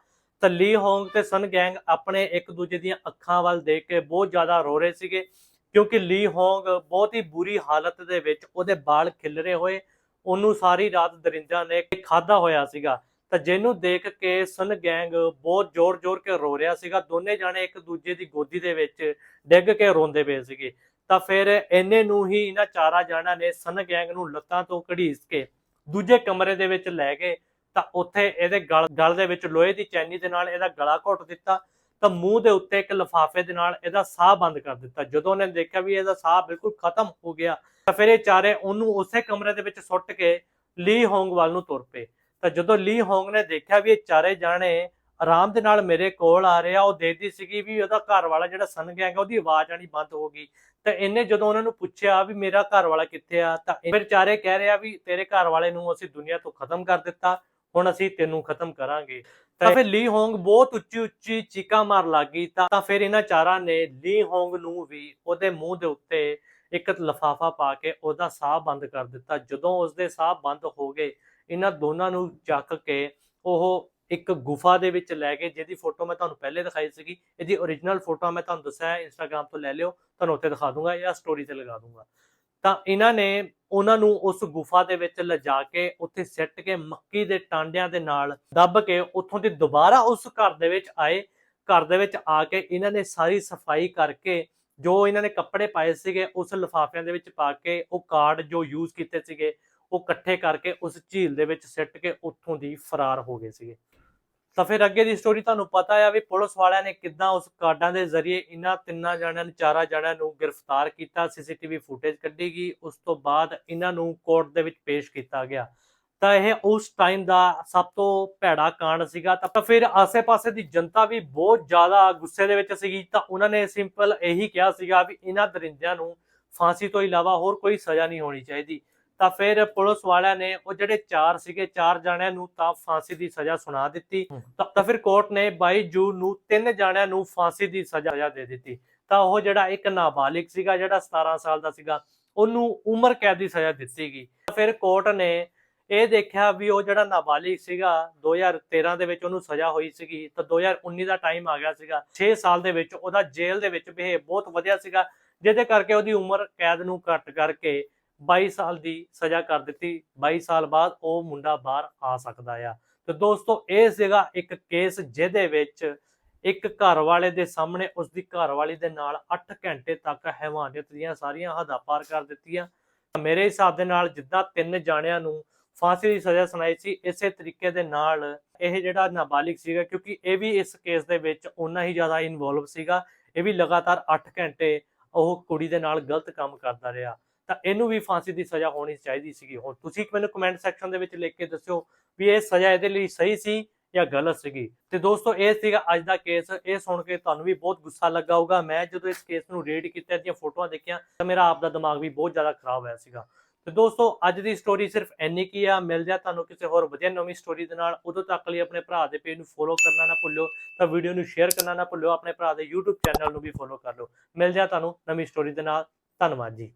ਤਾਂ ਲੀ ਹੋਂਗ ਤੇ ਸਨ ਗੈਂਗ ਆਪਣੇ ਇੱਕ ਦੂਜੇ ਦੀਆਂ ਅੱਖਾਂ ਵੱਲ ਦੇਖ ਕੇ ਬਹੁਤ ਜ਼ਿਆਦਾ ਰੋ ਰਹੇ ਸੀਗੇ। ਕਿਉਂਕਿ ਲੀ ਹੋਂਗ ਬਹੁਤ ਹੀ ਬੁਰੀ ਹਾਲਤ ਦੇ ਵਿੱਚ ਉਹਦੇ ਵਾਲ ਖਿਲਰੇ ਹੋਏ, ਉਹਨੂੰ ਸਾਰੀ ਰਾਤ ਦਰਿੰਜਾਂ ਨੇ ਖਾਦਾ ਹੋਇਆ ਸੀਗਾ। ਤਾਂ ਜਿਹਨੂੰ ਦੇਖ ਕੇ ਸਨ ਗੈਂਗ ਬਹੁਤ ਜ਼ੋਰ-ਜ਼ੋਰ ਕੇ ਰੋ ਰਿਹਾ ਸੀਗਾ, ਦੋਨੇ ਜਾਣੇ ਇੱਕ ਦੂਜੇ ਦੀ ਗੋਦੀ ਦੇ ਵਿੱਚ ਡਿੱਗ ਕੇ ਰੋਂਦੇ ਪਏ ਸੀਗੇ। ਤਾਂ ਫਿਰ ਇਹਨੇ ਨੂੰ ਹੀ ਇਹਨਾਂ ਚਾਰਾਂ ਜਾਣਾਂ ਨੇ ਸਨ ਗੈਂਗ ਨੂੰ ਲੱਤਾਂ ਤੋਂ ਘੜੀਸ ਕੇ ਦੂਜੇ ਕਮਰੇ ਦੇ ਵਿੱਚ ਲੈ ਗਏ। ਤਾਂ ਉੱਥੇ ਇਹਦੇ ਗਲ ਗਲ ਦੇ ਵਿੱਚ ਲੋਹੇ ਦੀ ਚੈਨੀ ਦੇ ਨਾਲ ਇਹਦਾ ਗਲਾ ਘੁੱਟ ਦਿੱਤਾ। ਤਾਂ ਮੂੰਹ ਦੇ ਉੱਤੇ ਇੱਕ ਲਿਫਾਫੇ ਦੇ ਨਾਲ ਇਹਦਾ ਸਾਹ ਬੰਦ ਕਰ ਦਿੱਤਾ। ਜਦੋਂ ਉਹਨੇ ਦੇਖਿਆ ਵੀ ਇਹਦਾ ਸਾਹ ਬਿਲਕੁਲ ਖਤਮ ਹੋ ਗਿਆ, ਤਾਂ ਫਿਰ ਇਹ ਚਾਰੇ ਉਹਨੂੰ ਉਸੇ ਕਮਰੇ ਦੇ ਵਿੱਚ ਸੁੱਟ ਕੇ ਲੀ ਹੋਂਗ ਵੱਲ ਨੂੰ ਤੁਰ ਪਏ। ਤਾਂ ਜਦੋਂ ਲੀ ਹੋਂਗ ਨੇ ਦੇਖਿਆ ਵੀ ਇਹ ਚਾਰੇ ਜਾਣੇ ਆਰਾਮ ਦੇ ਨਾਲ ਮੇਰੇ ਕੋਲ ਆ ਰਿਹਾ ਉਹ ਦੇਖਦੀ ਸੀਗੀ ਵੀ ਉਹਦਾ ਘਰ ਵਾਲਾ ਜਿਹੜਾ ਸਨ ਗਿਆ ਉਹਦੀ ਆਵਾਜ਼ ਆਣੀ ਬੰਦ ਹੋ ਗਈ। ਤਾਂ ਇਹਨੇ ਜਦੋਂ ਉਹਨਾਂ ਨੂੰ ਪੁੱਛਿਆ ਵੀ ਮੇਰਾ ਘਰ ਵਾਲਾ ਕਿੱਥੇ ਆ, ਤਾਂ ਫਿਰ ਚਾਰੇ ਕਹਿ ਰਿਹਾ ਵੀ ਤੇਰੇ ਘਰ ਵਾਲੇ ਨੂੰ ਅਸੀਂ ਦੁਨੀਆ ਤੋਂ ਖਤਮ ਕਰ ਦਿੱਤਾ, ਹੁਣ ਅਸੀਂ ਤੈਨੂੰ ਖਤਮ ਕਰਾਂਗੇ। ਤਾਂ ਫਿਰ ਲੀ ਹੋਂਗ ਬਹੁਤ ਉੱਚੀ ਉੱਚੀ ਚੀਕਾਂ ਮਾਰ ਲੱਗੀ ਤਾਂ ਫਿਰ ਇਹਨਾਂ ਚਾਰਾਂ ਨੇ ਲੀ ਹੋਂਗ ਨੂੰ ਵੀ ਉਹਦੇ ਮੂੰਹ ਦੇ ਉੱਤੇ ਇੱਕ ਲਫਾਫਾ ਪਾ ਕੇ ਉਹਦਾ ਸਾਹ ਬੰਦ ਕਰ ਦਿੱਤਾ। ਜਦੋਂ ਉਸਦੇ ਸਾਹ ਬੰਦ ਹੋ ਗਏ ਇਹਨਾਂ ਦੋਨਾਂ ਨੂੰ ਚੱਕ ਕੇ ਉਹ ਇੱਕ ਗੁਫਾ ਦੇ ਵਿੱਚ ਲੈ ਗਏ ਜਿਹਦੀ ਫੋਟੋ ਮੈਂ ਤੁਹਾਨੂੰ ਪਹਿਲੇ ਦਿਖਾਈ ਸੀਗੀ। ਇਹਦੀ origignal ਫੋਟੋ ਮੈਂ ਤੁਹਾਨੂੰ ਦੱਸਿਆ ਇੰਸਟਾਗ੍ਰam ਤੋਂ ਲੈ ਲਿਓ ਤੁਹਾਨੂੰ ਉੱਤੇ ਦਿਖਾ ਦੂੰਗਾ ਜਾਂ ਸਟੋਰੀ ਤੇ ਲਗਾ ਦੂੰਗਾ। ਤਾਂ ਇਹਨਾਂ ਨੇ ਉਹਨਾਂ ਨੂੰ ਉਸ ਗੁਫਾ ਦੇ ਵਿੱਚ ਲਿਜਾ ਕੇ ਉੱਥੇ ਸਿੱਟ ਕੇ ਮੱਕੀ ਦੇ ਟਾਂਡਿਆਂ ਦੇ ਨਾਲ ਦੱਬ ਕੇ ਉੱਥੋਂ ਦੀ ਦੁਬਾਰਾ ਉਸ ਘਰ ਦੇ ਵਿੱਚ ਆਏ। ਘਰ ਦੇ ਵਿੱਚ ਆ ਕੇ ਇਹਨਾਂ ਨੇ ਸਾਰੀ ਸਫ਼ਾਈ ਕਰਕੇ ਜੋ ਇਹਨਾਂ ਨੇ ਕੱਪੜੇ ਪਾਏ ਸੀਗੇ, ਉਸ ਲਿਫਾਫਿਆਂ ਦੇ ਵਿੱਚ ਪਾ ਕੇ ਉਹ ਕਾਰਡ ਜੋ ਯੂਜ਼ ਕੀਤੇ ਸੀਗੇ, ਉਹ ਇਕੱਠੇ ਕਰਕੇ ਉਸ ਝੀਲ ਦੇ ਵਿੱਚ ਸਿੱਟ ਕੇ ਉੱਥੋਂ ਦੀ ਫਰਾਰ ਹੋ ਗਏ ਸੀਗੇ। ਤਾਂ ਫਿਰ ਅੱਗੇ ਦੀ ਸਟੋਰੀ ਤੁਹਾਨੂੰ ਪਤਾ ਆ ਵੀ ਪੁਲਿਸ ਵਾਲਿਆਂ ਨੇ ਕਿੱਦਾਂ ਉਸ ਕਾਰਡਾਂ ਦੇ ਜ਼ਰੀਏ ਇਹਨਾਂ ਤਿੰਨਾਂ ਜਣਿਆਂ ਨੂੰ, ਚਾਰਾਂ ਜਣਿਆਂ ਨੂੰ ਗ੍ਰਿਫਤਾਰ ਕੀਤਾ ਸੀਸੀਟੀਵੀ ਫੁਟੇਜ ਕੱਢੀ ਗਈ, ਉਸ ਤੋਂ ਬਾਅਦ ਇਹਨਾਂ ਨੂੰ ਕੋਰਟ ਦੇ ਵਿੱਚ ਪੇਸ਼ ਕੀਤਾ ਗਿਆ। ਤਾਂ ਇਹ ਉਸ ਟਾਈਮ ਦਾ ਸਭ ਤੋਂ ਭੈੜਾ ਕਾਂਡ ਸੀਗਾ। ਤਾਂ ਫਿਰ ਆਸੇ-ਪਾਸੇ ਦੀ ਜਨਤਾ ਵੀ ਬਹੁਤ ਜ਼ਿਆਦਾ ਗੁੱਸੇ ਦੇ ਵਿੱਚ ਸੀਗੀ। ਤਾਂ ਉਹਨਾਂ ਨੇ ਸਿੰਪਲ ਇਹੀ ਕਿਹਾ ਸੀਗਾ ਵੀ ਇਹਨਾਂ ਦਰਿੰਦਿਆਂ ਨੂੰ ਫਾਂਸੀ ਤੋਂ ਇਲਾਵਾ ਹੋਰ ਕੋਈ ਸਜ਼ਾ ਨਹੀਂ ਹੋਣੀ ਚਾਹੀਦੀ। ਤਾਂ ਫਿਰ ਪੁਲਿਸ ਵਾਲਿਆਂ ਨੇ ਉਹ ਜਿਹੜੇ ਚਾਰ ਸੀਗੇ ਚਾਰ ਜਾਣਿਆਂ ਨੂੰ ਤਾਂ ਫਾਂਸੀ ਦੀ ਸਜ਼ਾ ਸੁਣਾ ਦਿੱਤੀ। ਤਾਂ ਤਾਂ ਫਿਰ ਕੋਰਟ ਨੇ 22 ਜੂਨ ਨੂੰ ਤਿੰਨ ਜਾਣਿਆਂ ਨੂੰ ਫਾਂਸੀ ਦੀ ਸਜ਼ਾ ਦੇ ਦਿੱਤੀ। ਤਾਂ ਉਹ ਜਿਹੜਾ ਇੱਕ ਨਾਬਾਲਿਗ ਸੀਗਾ ਜਿਹੜਾ 17 ਸਾਲ ਦਾ ਸੀਗਾ ਉਹਨੂੰ ਉਮਰ ਕੈਦ ਦੀ ਸਜ਼ਾ ਦਿੱਤੀ ਗਈ। ਫਿਰ ਕੋਰਟ ਨੇ ਇਹ ਦੇਖਿਆ ਵੀ ਉਹ ਜਿਹੜਾ ਨਾਬਾਲਿਗ ਸੀਗਾ 2013 ਦੇ ਵਿੱਚ ਉਹਨੂੰ ਸਜ਼ਾ ਹੋਈ ਸੀਗੀ। ਤਾਂ 2019 ਦਾ ਟਾਈਮ ਆ ਗਿਆ ਸੀਗਾ। 6 ਸਾਲ ਦੇ ਵਿੱਚ ਉਹਦਾ ਜੇਲ੍ਹ ਦੇ ਵਿੱਚ ਬਿਹੇਵ ਬਹੁਤ ਵਧੀਆ ਸੀਗਾ ਜਿਹਦੇ ਕਰਕੇ ਉਹਦੀ ਉਮਰ ਕੈਦ ਨੂੰ ਘੱਟ ਕਰਕੇ 22 ਸਾਲ ਦੀ ਸਜ਼ਾ ਕਰ ਦਿੱਤੀ। 22 ਸਾਲ ਬਾਅਦ ਉਹ ਮੁੰਡਾ ਬਾਹਰ ਆ ਸਕਦਾ ਆ। ਤੇ ਦੋਸਤੋ, ਇਹ ਸੀਗਾ ਇੱਕ ਕੇਸ ਜਿਹਦੇ ਵਿੱਚ ਇੱਕ ਘਰ ਵਾਲੇ ਦੇ ਸਾਹਮਣੇ ਉਸ ਦੀ ਘਰ ਵਾਲੀ ਦੇ ਨਾਲ 8 ਘੰਟੇ ਤੱਕ ਹੈਵਾਨੀਅਤ ਦੀਆਂ ਸਾਰੀਆਂ ਹੱਦਾਂ ਪਾਰ ਕਰ ਦਿੱਤੀਆਂ। ਮੇਰੇ ਹਿਸਾਬ ਦੇ ਨਾਲ ਜਿੱਦਾਂ ਤਿੰਨ ਜਾਣਿਆਂ ਨੂੰ ਫਾਂਸੀ ਦੀ ਸਜ਼ਾ ਸੁਣਾਈ ਸੀ, ਇਸੇ ਤਰੀਕੇ ਦੇ ਨਾਲ ਇਹ ਜਿਹੜਾ ਨਾਬਾਲਿਗ ਸੀਗਾ, ਕਿਉਂਕਿ ਇਹ ਵੀ ਇਸ ਕੇਸ ਦੇ ਵਿੱਚ ਉਨਾ ਹੀ ਜ਼ਿਆਦਾ ਇਨਵੋਲਵ ਸੀਗਾ। ਇਹ ਵੀ ਲਗਾਤਾਰ 8 ਘੰਟੇ ਉਹ ਕੁੜੀ ਦੇ ਨਾਲ ਗਲਤ ਕੰਮ ਕਰਦਾ ਰਿਹਾ। ਤਾਂ ਇਹਨੂੰ ਵੀ ਫਾਂਸੀ ਦੀ ਸਜ਼ਾ ਹੋਣੀ ਚਾਹੀਦੀ ਸੀਗੀ। ਹੁਣ ਤੁਸੀਂ ਮੈਨੂੰ ਕਮੈਂਟ ਸੈਕਸ਼ਨ ਦੇ ਵਿੱਚ ਲਿਖ ਕੇ ਦੱਸਿਓ ਵੀ ਇਹ ਸਜ਼ਾ ਇਹਦੇ ਲਈ ਸਹੀ ਸੀ ਜਾਂ ਗਲਤ ਸੀਗੀ। ਤੇ ਦੋਸਤੋ, ਇਹ ਸੀਗਾ ਅੱਜ ਦਾ ਕੇਸ ਇਹ ਸੁਣ ਕੇ ਤੁਹਾਨੂੰ ਵੀ ਬਹੁਤ ਗੁੱਸਾ ਲੱਗਾ ਹੋਊਗਾ। ਮੈਂ ਜਦੋਂ ਇਸ ਕੇਸ ਨੂੰ ਰੀਡ ਕੀਤਾ, ਦੀਆਂ ਫੋਟੋਆਂ ਦੇਖੀਆਂ, ਤਾਂ ਮੇਰਾ ਆਪ ਦਾ ਦਿਮਾਗ ਵੀ ਬਹੁਤ ਜ਼ਿਆਦਾ ਖਰਾਬ ਹੋਇਆ ਸੀਗਾ। ਤੇ ਦੋਸਤੋ, ਅੱਜ ਦੀ ਸਟੋਰੀ ਸਿਰਫ ਇੰਨੀ ਕੀ ਆ। ਮਿਲ ਜਾ ਤੁਹਾਨੂੰ ਕਿਸੇ ਹੋਰ ਵਧੀਆ ਨਵੀਂ ਸਟੋਰੀ ਦੇ ਨਾਲ। ਉਦੋਂ ਤੱਕ ਲਈ ਆਪਣੇ ਭਰਾ ਦੇ ਪੇਜ ਨੂੰ ਫੋਲੋ ਕਰਨਾ ਨਾ ਭੁੱਲਿਓ। ਤਾਂ ਵੀਡੀਓ ਨੂੰ ਸ਼ੇਅਰ ਕਰਨਾ ਨਾ ਭੁੱਲਿਓ। ਆਪਣੇ ਭਰਾ ਦੇ YouTube ਚੈਨਲ ਨੂੰ ਵੀ ਫੋਲੋ ਕਰ ਲਓ। ਮਿਲ ਜਾ ਤੁਹਾਨੂੰ ਨਵੀਂ ਸਟੋਰੀ ਦੇ ਨਾਲ। ਧੰਨਵਾਦ ਜੀ।